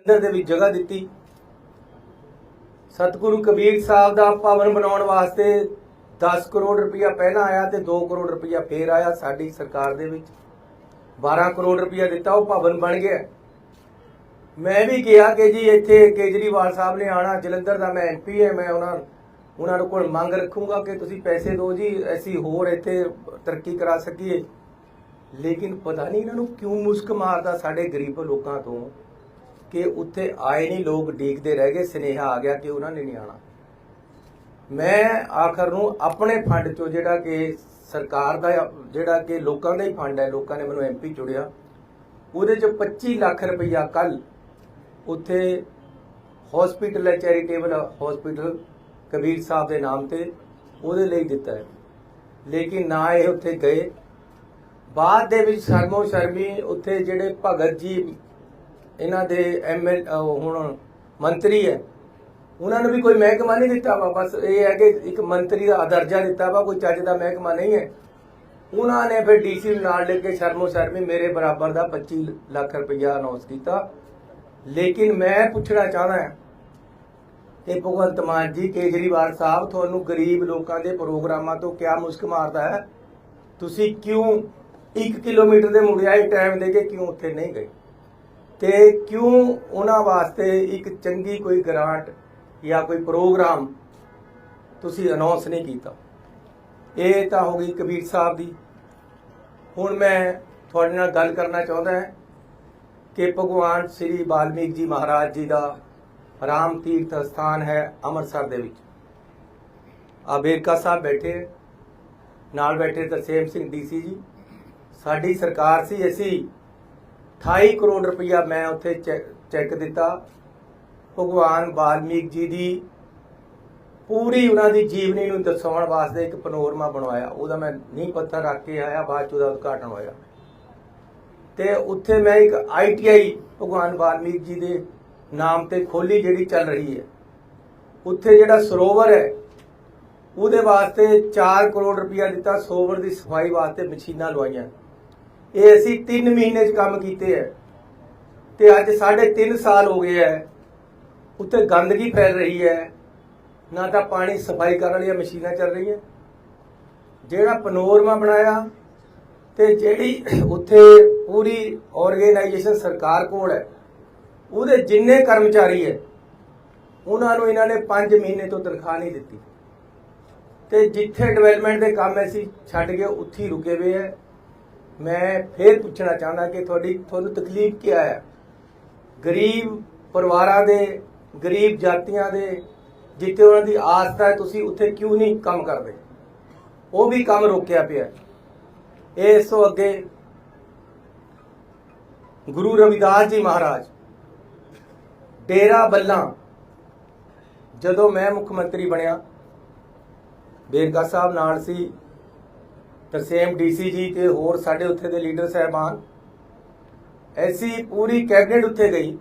ਅੰਦਰ ਦੇ ਵਿੱਚ ਜਗ੍ਹਾ ਦਿੱਤੀ। ਸਤਿਗੁਰੂ ਕਬੀਰ ਸਾਹਿਬ ਦਾ ਭਵਨ ਬਣਾਉਣ ਵਾਸਤੇ 10 ਕਰੋੜ ਰੁਪਇਆ ਪਹਿਲਾਂ ਆਇਆ ਤੇ 2 ਕਰੋੜ ਰੁਪਇਆ ਫੇਰ ਆਇਆ ਸਾਡੀ ਸਰਕਾਰ ਦੇ ਵਿੱਚ। 12 ਕਰੋੜ ਰੁਪਇਆ ਦਿੱਤਾ, ਉਹ ਭਵਨ ਬਣ ਗਿਆ। ਮੈਂ ਵੀ ਕਿਹਾ ਕਿ ਜੀ ਇੱਥੇ ਕੇਜਰੀਵਾਲ ਸਾਹਿਬ ਨੇ ਆਣਾ ਜਲੰਧਰ ਦਾ ਮੈਂ ਐਮਪੀ ਹੈ, ਮੈਂ ਉਹਨਾਂ ਉਹਨਾਂ ਨੂੰ ਕੋਲ ਮੰਗ ਰੱਖੂੰਗਾ ਕਿ ਤੁਸੀਂ ਪੈਸੇ ਦਿਓ ਜੀ, ਅਸੀਂ ਹੋਰ ਇੱਥੇ ਤਰੱਕੀ ਕਰਾ ਸਕੀਏ। ਲੇਕਿਨ ਪਤਾ ਨਹੀਂ ਇਹਨਾਂ ਨੂੰ ਕਿਉਂ ਮੁਸਕ ਮਾਰਦਾ ਸਾਡੇ ਗਰੀਬ ਲੋਕਾਂ ਤੋਂ। ਕਿ ਉੱਥੇ ਆਏ ਨਹੀਂ, ਲੋਕ ਡੀਕਦੇ ਰਹਿ ਗਏ, ਸਨੇਹਾ ਆ ਗਿਆ ਕਿ ਉਹਨਾਂ ਨੇ ਨਹੀਂ ਆਣਾ ਮੈਂ ਆਖਰ ਨੂੰ ਆਪਣੇ ਫੰਡ ਚੋਂ ਜਿਹੜਾ ਕਿ ਸਰਕਾਰ ਦਾ ਜਿਹੜਾ ਕਿ ਲੋਕਾਂ ਦਾ ਹੀ ਫੰਡ ਹੈ, ਲੋਕਾਂ ਨੇ ਮੈਨੂੰ ਐਮਪੀ ਚੁਣਿਆ, ਉਹਦੇ ਚ 25 ਲੱਖ ਰੁਪਈਆ ਕੱਲ ਉੱਥੇ ਹਸਪੀਟਲ ਹੈ ਚੈਰੀਟੇਬਲ ਹਸਪੀਟਲ ਕਬੀਰ ਸਾਹਿਬ ਦੇ ਨਾਮ ਤੇ ਉਹਦੇ ਲਈ ਦਿੱਤਾ ਹੈ। ਲੇਕਿਨ ਨਾ ਇਹ ਉੱਥੇ ਗਏ। ਬਾਅਦ ਦੇ ਵਿੱਚ ਸ਼ਰਮੋ ਸ਼ਰਮੀ ਉੱਥੇ ਜਿਹੜੇ ਭਗਤ ਜੀ ਇਹਨਾਂ ਦੇ ਐਮਐਲ ਹੁਣ ਮੰਤਰੀ ਹੈ। ਉਹਨਾਂ ਨੂੰ ਵੀ ਕੋਈ ਮਹਿਕਮਾ ਨਹੀਂ ਦਿੱਤਾ ਵਾ। ਬਸ ਇਹ ਹੈ ਕਿ ਇੱਕ ਮੰਤਰੀ ਦਾ ਦਰਜਾ ਦਿੱਤਾ ਵਾ, ਕੋਈ ਚੱਜ ਦਾ ਮਹਿਕਮਾ ਨਹੀਂ ਹੈ। ਉਹਨਾਂ ਨੇ ਫਿਰ ਡੀਸੀ ਨਾਲ ਲੈ ਕੇ ਸ਼ਰਮੋ ਸ਼ਰਮੀ ਮੇਰੇ ਬਰਾਬਰ ਦਾ 25 ਲੱਖ ਰੁਪਇਆ ਅਨਾਉਂਸ ਕੀਤਾ। ਲੇਕਿਨ ਮੈਂ ਪੁੱਛਣਾ ਚਾਹਦਾ ਹਾਂ ਕਿ ਭਗਵੰਤ ਮਾਨ ਜੀ, ਕੇਜਰੀਵਾਲ ਸਾਹਿਬ, ਤੁਹਾਨੂੰ ਗਰੀਬ ਲੋਕਾਂ ਦੇ ਪ੍ਰੋਗਰਾਮਾਂ ਤੋਂ ਕਿਆ ਮੁਸ਼ਕ ਮਾਰਦਾ ਹੈ? ਤੁਸੀਂ ਕਿਉਂ 1 ਕਿਲੋਮੀਟਰ ਦੇ ਮੁੜਿਆਈ ਟਾਈਮ ਦੇ ਕੇ ਕਿਉਂ ਉੱਥੇ ਨਹੀਂ ਗਏ? ਤੇ ਕਿਉਂ ਉਹਨਾਂ ਵਾਸਤੇ ਇੱਕ ਚੰਗੀ ਕੋਈ ਗ੍ਰਾਂਟ ਜਾਂ ਕੋਈ ਪ੍ਰੋਗਰਾਮ ਤੁਸੀਂ ਅਨਾਉਂਸ ਨਹੀਂ ਕੀਤਾ? ਇਹ ਤਾਂ ਹੋ ਗਈ ਕਬੀਰ ਸਾਹਿਬ ਦੀ। ਹੁਣ ਮੈਂ ਤੁਹਾਡੇ ਨਾਲ ਗੱਲ ਕਰਨਾ ਚਾਹੁੰਦਾ ਹਾਂ ਕਿ ਭਗਵਾਨ ਸ੍ਰੀ ਵਾਲਮੀਕ ਜੀ ਮਹਾਰਾਜ ਜੀ ਦਾ ਰਾਮ ਤੀਰਥ ਸਥਾਨ ਹੈ ਅੰਮ੍ਰਿਤਸਰ ਦੇ ਵਿੱਚ। ਆ ਵੇਰਕਾ ਸਾਹਿਬ ਬੈਠੇ, ਨਾਲ ਬੈਠੇ ਤਰਸੇਮ ਸਿੰਘ ਡੀਸੀ ਜੀ। ਸਾਡੀ ਸਰਕਾਰ ਸੀ, ਅਸੀਂ 28 ਕਰੋੜ ਰੁਪਇਆ ਮੈਂ ਉੱਥੇ ਚੈ- ਚੈੱਕ ਦਿੱਤਾ। ਭਗਵਾਨ ਵਾਲਮੀਕ ਜੀ ਦੀ ਪੂਰੀ ਉਹਨਾਂ ਦੀ ਜੀਵਨੀ ਨੂੰ ਦਰਸਾਉਣ ਵਾਸਤੇ ਇੱਕ ਪਨੋਰਮਾ ਬਣਵਾਇਆ। ਉਹਦਾ ਮੈਂ ਨੀਂਹ ਪੱਥਰ ਰੱਖ ਕੇ ਆਇਆ, ਬਾਅਦ ਚ ਉਹਦਾ ਉਦਘਾਟਨ ਹੋਇਆ। ਤੇ ਉੱਥੇ ਮੈਂ ਇੱਕ ਆਈਟੀਆਈ ਭਗਵਾਨ ਵਾਲਮੀਕ ਜੀ ਦੇ ਨਾਮ ਤੇ ਖੋਲੀ ਜਿਹੜੀ ਚੱਲ ਰਹੀ ਹੈ। ਉੱਥੇ ਜਿਹੜਾ ਸਰੋਵਰ ਹੈ, ਉਹਦੇ ਵਾਸਤੇ 4 ਕਰੋੜ ਰੁਪਇਆ ਦਿੱਤਾ, ਸਰੋਵਰ ਦੀ ਸਫ਼ਾਈ ਵਾਸਤੇ ਮਸ਼ੀਨਾਂ ਲਵਾਈਆਂ। ਇਹ ਅਸੀਂ 3 ਮਹੀਨੇ 'ਚ ਕੰਮ ਕੀਤੇ ਹੈ ਤੇ ਅੱਜ ਸਾਢੇ 3 ਸਾਲ ਹੋ ਗਏ ਹੈ ਉੱਥੇ ਗੰਦਗੀ ਫੈਲ ਰਹੀ ਹੈ ਨਾ ਤਾਂ ਪਾਣੀ ਸਫ਼ਾਈ ਕਰਨ ਵਾਲੀਆਂ ਮਸ਼ੀਨਾਂ ਚੱਲ ਰਹੀਆਂ। ਜਿਹੜਾ ਪਨੋਰਮਾ ਬਣਾਇਆ ਤੇ ਜਿਹੜੀ ਉੱਥੇ ਪੂਰੀ ਆਰਗੇਨਾਈਜੇਸ਼ਨ ਸਰਕਾਰ ਕੋਲ ਹੈ ਉਹਦੇ ਜਿੰਨੇ ਕਰਮਚਾਰੀ ਹੈ ਉਹਨਾਂ ਨੂੰ ਇਹਨਾਂ ਨੇ 5 ਮਹੀਨੇ ਤੋਂ ਤਨਖਾਹ ਨਹੀਂ ਦਿੱਤੀ। ਤੇ ਜਿੱਥੇ ਡਿਵੈਲਪਮੈਂਟ ਦੇ ਕੰਮ ਅਸੀਂ ਛੱਡ ਗਏ ਉੱਥੇ ਹੀ ਰੁਕੇ ਹੋਏ ਹੈ ਮੈਂ ਫੇਰ ਪੁੱਛਣਾ ਚਾਹੁੰਦਾ ਕਿ ਤੁਹਾਡੀ, ਤੁਹਾਨੂੰ ਤਕਲੀਫ ਕੀ ਹੈ ਗਰੀਬ ਪਰਿਵਾਰਾਂ ਦੇ, ਗਰੀਬ ਜਾਤੀਆਂ ਦੇ, ਜਿੱਥੇ ਉਹਨਾਂ ਦੀ ਆਸਥਾ ਹੈ ਤੁਸੀਂ ਉੱਥੇ ਕਿਉਂ ਨਹੀਂ ਕੰਮ ਕਰਦੇ ਉਹ ਵੀ ਕੰਮ ਰੋਕਿਆ ਪਿਆ ਹੈ। ਇਸ ਤੋਂ ਅੱਗੇ ਗੁਰੂ ਰਵਿਦਾਸ ਜੀ ਮਹਾਰਾਜ, ਡੇਰਾ ਬੱਲਾ, ਜਦੋਂ ਮੈਂ ਮੁੱਖ ਮੰਤਰੀ ਬਣਿਆ, ਬੇਰਕਾ ਸਾਹਿਬ ਨਾਲ ਸੀ ਤਰਸੇਮ ਡੀਸੀ ਜੀ ਤੇ ਹੋਰ ਸਾਡੇ ਉੱਥੇ ਦੇ ਲੀਡਰ ਸਹਿਬਾਨ, ਐਸੀ ਪੂਰੀ ਕੈਬਨਿਟ ਉੱਥੇ ਗਈ।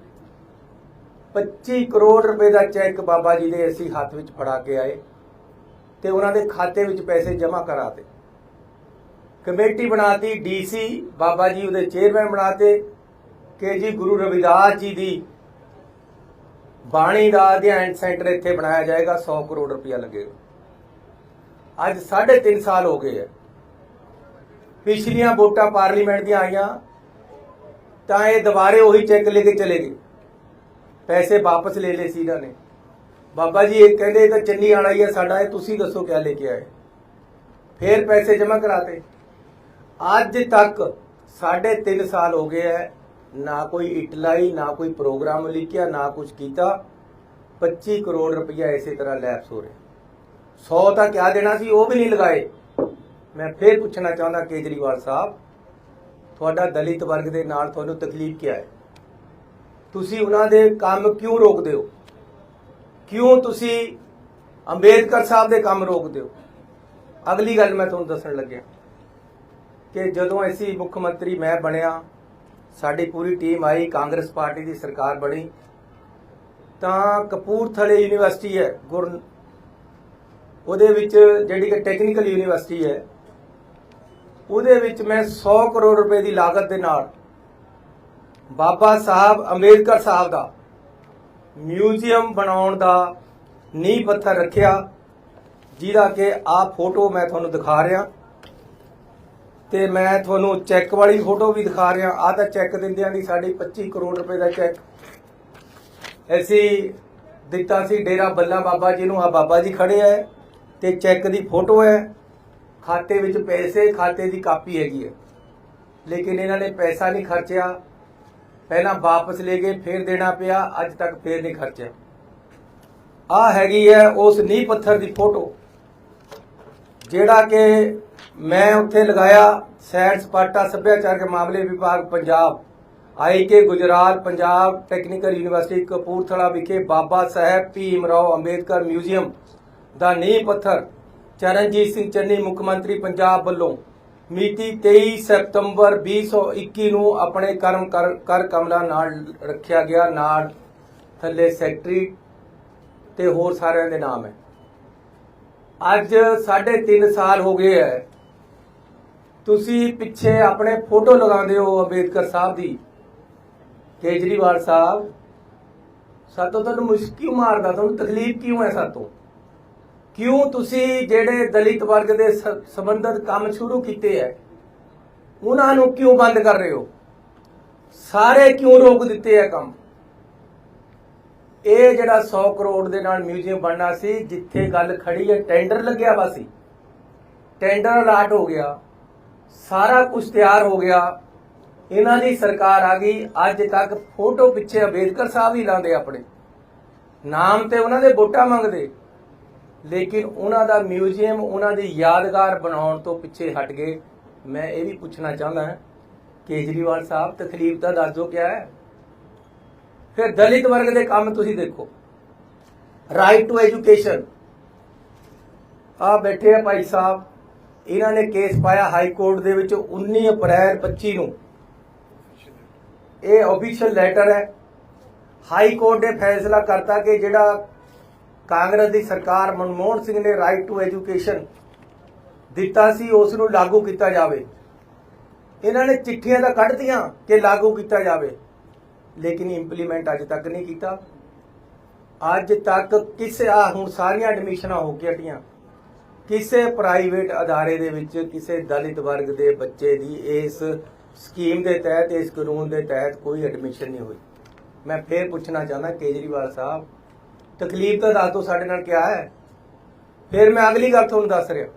25 ਕਰੋੜ ਰੁਪਏ ਦਾ ਚੈੱਕ ਬਾਬਾ ਜੀ ਦੇ ਅਸੀਂ ਹੱਥ ਵਿੱਚ ਫੜਾ ਕੇ ਆਏ ਤੇ ਉਹਨਾਂ ਦੇ ਖਾਤੇ ਵਿੱਚ ਪੈਸੇ ਜਮ੍ਹਾਂ ਕਰਾਤੇ। ਕਮੇਟੀ ਬਣਾਤੀ ਡੀਸੀ ਬਾਬਾ ਜੀ ਉਹਦੇ ਚੇਅਰਮੈਨ ਬਣਾਤੇ ਕਿ ਜੀ ਗੁਰੂ ਰਵਿਦਾਸ ਜੀ ਦੀ ਬਾਣੀ ਦਾ ਅਧਿਐਨ ਸੈਂਟਰ ਇੱਥੇ ਬਣਾਇਆ ਜਾਏਗਾ 100 ਕਰੋੜ ਰੁਪਇਆ ਲੱਗੇਗਾ ਅੱਜ 3.5 ਸਾਲ ਹੋ ਗਏ ਹੈ। ਪਿਛਲੀਆਂ ਵੋਟਾਂ ਪਾਰਲੀਮੈਂਟ ਦੀਆਂ ਆਈਆਂ, ਤਾਂ ਇਹ ਦੁਬਾਰੇ ਉਹੀ ਚੈੱਕ ਲੈ ਕੇ ਚਲੇ ਗਏ। ਪੈਸੇ ਵਾਪਸ ਲੈ ਲਏ ਸੀ ਇਹਨਾਂ ਨੇ। ਬਾਬਾ ਜੀ ਇਹ ਕਹਿੰਦੇ, ਇਹ ਤਾਂ ਚੰਨੀ ਆਣਾ ਹੀ ਹੈ ਸਾਡਾ ਇਹ ਤੁਸੀਂ ਦੱਸੋ ਕਿਆ ਲੈ ਕੇ ਆਏ। ਫੇਰ ਪੈਸੇ ਜਮ੍ਹਾਂ ਕਰਾਤੇ। ਅੱਜ ਤੱਕ ਸਾਢੇ 3 ਸਾਲ ਹੋ ਗਏ ਹੈ, ਨਾ ਕੋਈ ਇਟਲਾਈ ਨਾ ਕੋਈ ਪ੍ਰੋਗਰਾਮ ਲਿਖਿਆ, ਨਾ ਕੁਝ ਕੀਤਾ। 25 ਕਰੋੜ ਰੁਪਇਆ ਇਸੇ ਤਰ੍ਹਾਂ ਲੈਪਸ ਹੋ ਰਿਹਾ। 100 ਤਾਂ ਕਿਆ ਦੇਣਾ ਸੀ, ਉਹ ਵੀ ਨਹੀਂ ਲਗਾਏ। ਮੈਂ ਫੇਰ ਪੁੱਛਣਾ ਚਾਹੁੰਦਾ ਕੇਜਰੀਵਾਲ ਸਾਹਿਬ, ਤੁਹਾਡਾ ਦਲਿਤ ਵਰਗ ਦੇ ਨਾਲ ਤੁਹਾਨੂੰ ਤਕਲੀਫ ਕੀ ਹੈ? ਤੁਸੀਂ ਉਹਨਾਂ ਦੇ ਕੰਮ ਕਿਉਂ ਰੋਕਦੇ ਹੋ? ਕਿਉਂ ਤੁਸੀਂ ਅੰਬੇਦਕਰ ਸਾਹਿਬ ਦੇ ਕੰਮ ਰੋਕਦੇ ਹੋ? ਅਗਲੀ ਗੱਲ ਮੈਂ ਤੁਹਾਨੂੰ ਦੱਸਣ ਲੱਗਿਆ ਕਿ ਜਦੋਂ ਅਸੀਂ ਮੁੱਖ ਮੰਤਰੀ ਮੈਂ ਬਣਿਆ, ਸਾਡੀ ਪੂਰੀ ਟੀਮ ਆਈ, ਕਾਂਗਰਸ ਪਾਰਟੀ ਦੀ ਸਰਕਾਰ ਬਣੀ, ਤਾਂ ਕਪੂਰਥਲੇ ਯੂਨੀਵਰਸਿਟੀ ਹੈ, ਗੁਰ ਉਹਦੇ ਵਿੱਚ ਜਿਹੜੀ ਕਿ ਟੈਕਨੀਕਲ ਯੂਨੀਵਰਸਿਟੀ ਹੈ ਉਹਦੇ ਵਿੱਚ ਮੈਂ 100 ਕਰੋੜ ਰੁਪਏ ਦੀ ਲਾਗਤ ਦੇ ਨਾਲ ਬਾਬਾ ਸਾਹਿਬ ਅੰਬੇਦਕਰ ਸਾਹਿਬ ਦਾ ਮਿਊਜ਼ੀਅਮ ਬਣਾਉਣ ਦਾ ਨੀਂਹ ਪੱਥਰ ਰੱਖਿਆ, ਜਿਹਦਾ ਕਿ ਆਹ ਫੋਟੋ ਮੈਂ ਤੁਹਾਨੂੰ ਦਿਖਾ ਰਿਹਾ। ਤੇ ਮੈਂ ਤੁਹਾਨੂੰ ਚੈੱਕ ਵਾਲੀ ਫੋਟੋ ਵੀ ਦਿਖਾ ਰਿਹਾ। ਆਹ ਤਾਂ ਚੈੱਕ ਦਿੰਦਿਆਂ ਦੀ ਸਾਡੀ 25 ਕਰੋੜ ਰੁਪਏ ਦਾ ਚੈੱਕ। ਅਸੀਂ ਦਿੱਤਾ ਸੀ ਡੇਰਾ ਬੱਲਾ ਬਾਬਾ ਜੀ ਨੂੰ। ਆ ਬਾਬਾ ਜੀ ਖੜੇ ਹੈ ਤੇ ਚੈੱਕ ਦੀ ਫੋਟੋ ਹੈ। ਖਾਤੇ ਵਿੱਚ ਪੈਸੇ ਖਾਤੇ ਦੀ ਕਾਪੀ ਹੈਗੀ ਹੈ। ਲੇਕਿਨ ਇਹਨਾਂ ਨੇ ਪੈਸਾ ਨਹੀਂ ਖਰਚਿਆ। ਪਹਿਲਾਂ ਵਾਪਸ ਲੈ ਗਏ, ਫੇਰ ਦੇਣਾ ਪਿਆ, ਅੱਜ ਤੱਕ ਫੇਰ ਨਹੀਂ ਖਰਚਿਆ। ਆ ਹੈਗੀ ਹੈ ਉਸ ਨੀਂਹ ਪੱਥਰ ਦੀ ਫੋਟੋ, ਜਿਹੜਾ ਕਿ ਮੈਂ ਉੱਥੇ ਲਗਾਇਆ ਸੈਰ ਸਪਾਟਾ ਸੱਭਿਆਚਾਰਕ ਮਾਮਲੇ ਵਿਭਾਗ Punjab I K Gujral Punjab technical university Kapurthala ਵਿਖੇ ਬਾਬਾ ਸਾਹਿਬ ਭੀਮ ਰਾਓ ਅੰਬੇਦਕਰ ਮਿਊਜ਼ੀਅਮ ਦਾ ਨੀਂਹ ਪੱਥਰ ਚਰਨਜੀਤ ਸਿੰਘ ਚੰਨੀ ਮੁੱਖ ਮੰਤਰੀ ਪੰਜਾਬ ਵੱਲੋਂ ਮਿਤੀ 23 ਸਤੰਬਰ 2021 ਨੂੰ ਆਪਣੇ ਕਰਮ ਕਰ ਕਰ ਕਮਲਾ ਨਾਲ ਰੱਖਿਆ ਗਿਆ, ਨਾਲ ਥੱਲੇ ਸੈਕਟਰੀ ਤੇ ਹੋਰ ਸਾਰਿਆਂ ਦੇ ਨਾਮ ਹੈ। ਅੱਜ 3.5 ਸਾਲ ਹੋ ਗਏ ਹੈ। ਤੁਸੀਂ ਪਿੱਛੇ ਆਪਣੇ ਫੋਟੋ ਲਗਾਉਂਦੇ ਹੋ ਅੰਬੇਦਕਰ ਸਾਹਿਬ ਦੀ। ਕੇਜਰੀਵਾਲ ਸਾਹਿਬ, ਸਾਤੋਂ ਤੁਹਾਨੂੰ ਮੁਸ਼ਕ ਕਿਉਂ ਮਾਰਦਾ? ਤੁਹਾਨੂੰ ਤਕਲੀਫ ਕਿਉਂ ਹੈ ਸਾਤੋਂ? ਕਿਉਂ ਤੁਸੀਂ ਜਿਹੜੇ ਦਲਿਤ ਵਰਗ ਦੇ ਸ- ਸੰਬੰਧਿਤ ਕੰਮ ਸ਼ੁਰੂ ਕੀਤੇ ਹੈ ਉਹਨਾਂ ਨੂੰ ਕਿਉਂ ਬੰਦ ਕਰ ਰਹੇ ਹੋ? ਸਾਰੇ ਕਿਉਂ ਰੋਕ ਦਿੱਤੇ ਹੈ ਕੰਮ? ਇਹ ਜਿਹੜਾ 100 ਕਰੋੜ ਦੇ ਨਾਲ ਮਿਊਜ਼ੀਅਮ ਬਣਨਾ ਸੀ, ਜਿੱਥੇ ਗੱਲ ਖੜੀ ਹੈ ਟੈਂਡਰ ਲੱਗਿਆ ਵਾ ਸੀ। ਟੈਂਡਰ ਅਲਾਟ ਹੋ ਗਿਆ, ਸਾਰਾ ਕੁਝ ਤਿਆਰ ਹੋ ਗਿਆ। ਇਹਨਾਂ ਦੀ ਸਰਕਾਰ ਆ ਗਈ, ਅੱਜ ਤੱਕ ਫੋਟੋ ਪਿੱਛੇ ਅੰਬੇਦਕਰ ਸਾਹਿਬ ਹੀ ਲਾਉਂਦੇ ਆਪਣੇ। ਨਾਮ ਤੇ ਉਹਨਾਂ ਦੇ ਵੋਟਾਂ ਮੰਗਦੇ। ਲੇਕਿਨ ਉਹਨਾਂ ਦਾ ਮਿਊਜ਼ੀਅਮ, ਉਹਨਾਂ ਦੀ ਯਾਦਗਾਰ ਬਣਾਉਣ ਤੋਂ ਪਿੱਛੇ ਹਟ ਗਏ। ਮੈਂ ਇਹ ਵੀ ਪੁੱਛਣਾ ਚਾਹੁੰਦਾ ਹਾਂ, ਕੇਜਰੀਵਾਲ ਸਾਹਿਬ, ਤਕਲੀਫ ਦਾ ਦੱਸ ਦਿਓ ਕਿਆ ਹੈ? ਫਿਰ ਦਲਿਤ ਵਰਗ ਦੇ ਕੰਮ ਤੁਸੀਂ ਦੇਖੋ। ਰਾਈਟ ਟੂ ਐਜੂਕੇਸ਼ਨ ਆ ਬੈਠੇ ਆ ਭਾਈ ਸਾਹਿਬ, ਇਹਨਾਂ ਨੇ ਕੇਸ ਪਾਇਆ ਹਾਈ ਕੋਰਟ ਦੇ ਵਿੱਚ 19 ਅਪ੍ਰੈਲ 25 ਨੂੰ। ਇਹ ਆਫੀਸ਼ੀਅਲ ਲੈਟਰ ਹੈ। ਹਾਈ ਕੋਰਟ ਨੇ ਫੈਸਲਾ ਕਰਤਾ ਕਿ ਜਿਹੜਾ ਕਾਂਗਰਸ ਦੀ ਸਰਕਾਰ ਮਨਮੋਹਨ ਸਿੰਘ ਨੇ ਰਾਈਟ ਟੂ ਐਜੂਕੇਸ਼ਨ ਦਿੱਤਾ ਸੀ ਉਸ ਨੂੰ ਲਾਗੂ ਕੀਤਾ ਜਾਵੇ। ਇਹਨਾਂ ਨੇ ਚਿੱਠੀਆਂ ਤਾਂ ਕੱਢਤੀਆਂ ਕਿ ਲਾਗੂ ਕੀਤਾ ਜਾਵੇ, ਲੇਕਿਨ ਇੰਪਲੀਮੈਂਟ ਅੱਜ ਤੱਕ ਨਹੀਂ ਕੀਤਾ। ਅੱਜ ਤੱਕ ਕਿਸੇ ਆ ਹੁਣ ਸਾਰੀਆਂ ਐਡਮਿਸ਼ਨਾਂ ਹੋ ਕੇ ਹਟੀਆਂ। ਕਿਸੇ ਪ੍ਰਾਈਵੇਟ ਅਦਾਰੇ ਦੇ ਵਿੱਚ ਕਿਸੇ ਦਲਿਤ ਵਰਗ ਦੇ ਬੱਚੇ ਦੀ ਇਸ ਸਕੀਮ ਦੇ ਤਹਿਤ, ਇਸ ਕਾਨੂੰਨ ਦੇ ਤਹਿਤ ਕੋਈ ਐਡਮਿਸ਼ਨ ਨਹੀਂ ਹੋਈ। ਮੈਂ ਫੇਰ ਪੁੱਛਣਾ ਚਾਹੁੰਦਾ ਕੇਜਰੀਵਾਲ ਸਾਹਿਬ ਤਕਲੀਫ ਤਾਂ ਦੱਸ ਦਿਓ ਸਾਡੇ ਨਾਲ ਕਿਆ ਹੈ। ਫਿਰ ਮੈਂ ਅਗਲੀ ਗੱਲ ਤੁਹਾਨੂੰ ਦੱਸ ਰਿਹਾ।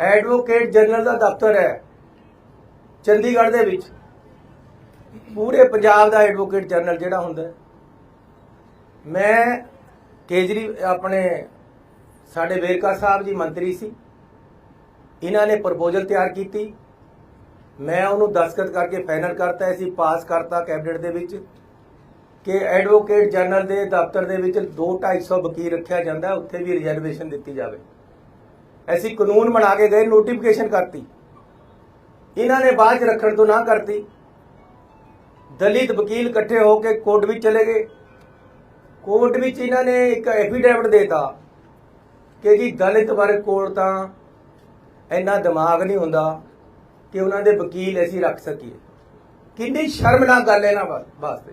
ਐਡਵੋਕੇਟ ਜਨਰਲ ਦਾ ਦਫ਼ਤਰ ਹੈ ਚੰਡੀਗੜ੍ਹ ਦੇ ਵਿੱਚ। ਪੂਰੇ ਪੰਜਾਬ ਦਾ ਐਡਵੋਕੇਟ ਜਨਰਲ ਜਿਹੜਾ ਹੁੰਦਾ ਮੈਂ ਕੇਜਰੀ ਆਪਣੇ ਸਾਡੇ ਵੇਰਕਾ ਸਾਹਿਬ ਜੀ ਮੰਤਰੀ ਸੀ। ਇਹਨਾਂ ਨੇ ਪ੍ਰਪੋਜ਼ਲ ਤਿਆਰ ਕੀਤੀ। ਮੈਂ ਉਹਨੂੰ ਦਸਖਤ ਕਰਕੇ ਫਾਈਨਲ ਕਰਤਾ। ਸੀ ਪਾਸ ਕਰਤਾ ਕੈਬਨਿਟ ਦੇ ਵਿੱਚ। ਕਿ ਐਡਵੋਕੇਟ ਜਨਰਲ ਦੇ ਦਫ਼ਤਰ ਦੇ ਵਿੱਚ 2-250 ਵਕੀਲ ਰੱਖਿਆ ਜਾਂਦਾ, ਉੱਥੇ ਵੀ ਰਿਜ਼ਰਵੇਸ਼ਨ ਦਿੱਤੀ ਜਾਵੇ। ਅਸੀਂ ਕਾਨੂੰਨ ਬਣਾ ਕੇ ਗਏ ਨੋਟੀਫਿਕੇਸ਼ਨ ਕਰਤੀ। ਇਹਨਾਂ ਨੇ ਬਾਅਦ ਚ ਰੱਖਣ ਤੋਂ ਨਾ ਕਰਤੀ। ਦਲਿਤ ਵਕੀਲ ਇਕੱਠੇ ਹੋ ਕੇ ਕੋਰਟ ਵਿੱਚ ਚਲੇ ਗਏ। ਕੋਰਟ ਵਿੱਚ ਇਹਨਾਂ ਨੇ ਇੱਕ ਐਫੀਡੇਵਿਟ ਦੇਤਾ ਕਿ ਜੀ ਦਲਿਤ ਵਰਗ ਕੋਲ ਤਾਂ ਇੰਨਾ ਦਿਮਾਗ ਨਹੀਂ ਹੁੰਦਾ ਕਿ ਉਹਨਾਂ ਦੇ ਵਕੀਲ ਅਸੀਂ ਰੱਖ ਸਕੀਏ। ਕਿੰਨੀ ਸ਼ਰਮਨਾਕ ਗੱਲ ਹੈ ਨਾ ਵਾਸਤੇ।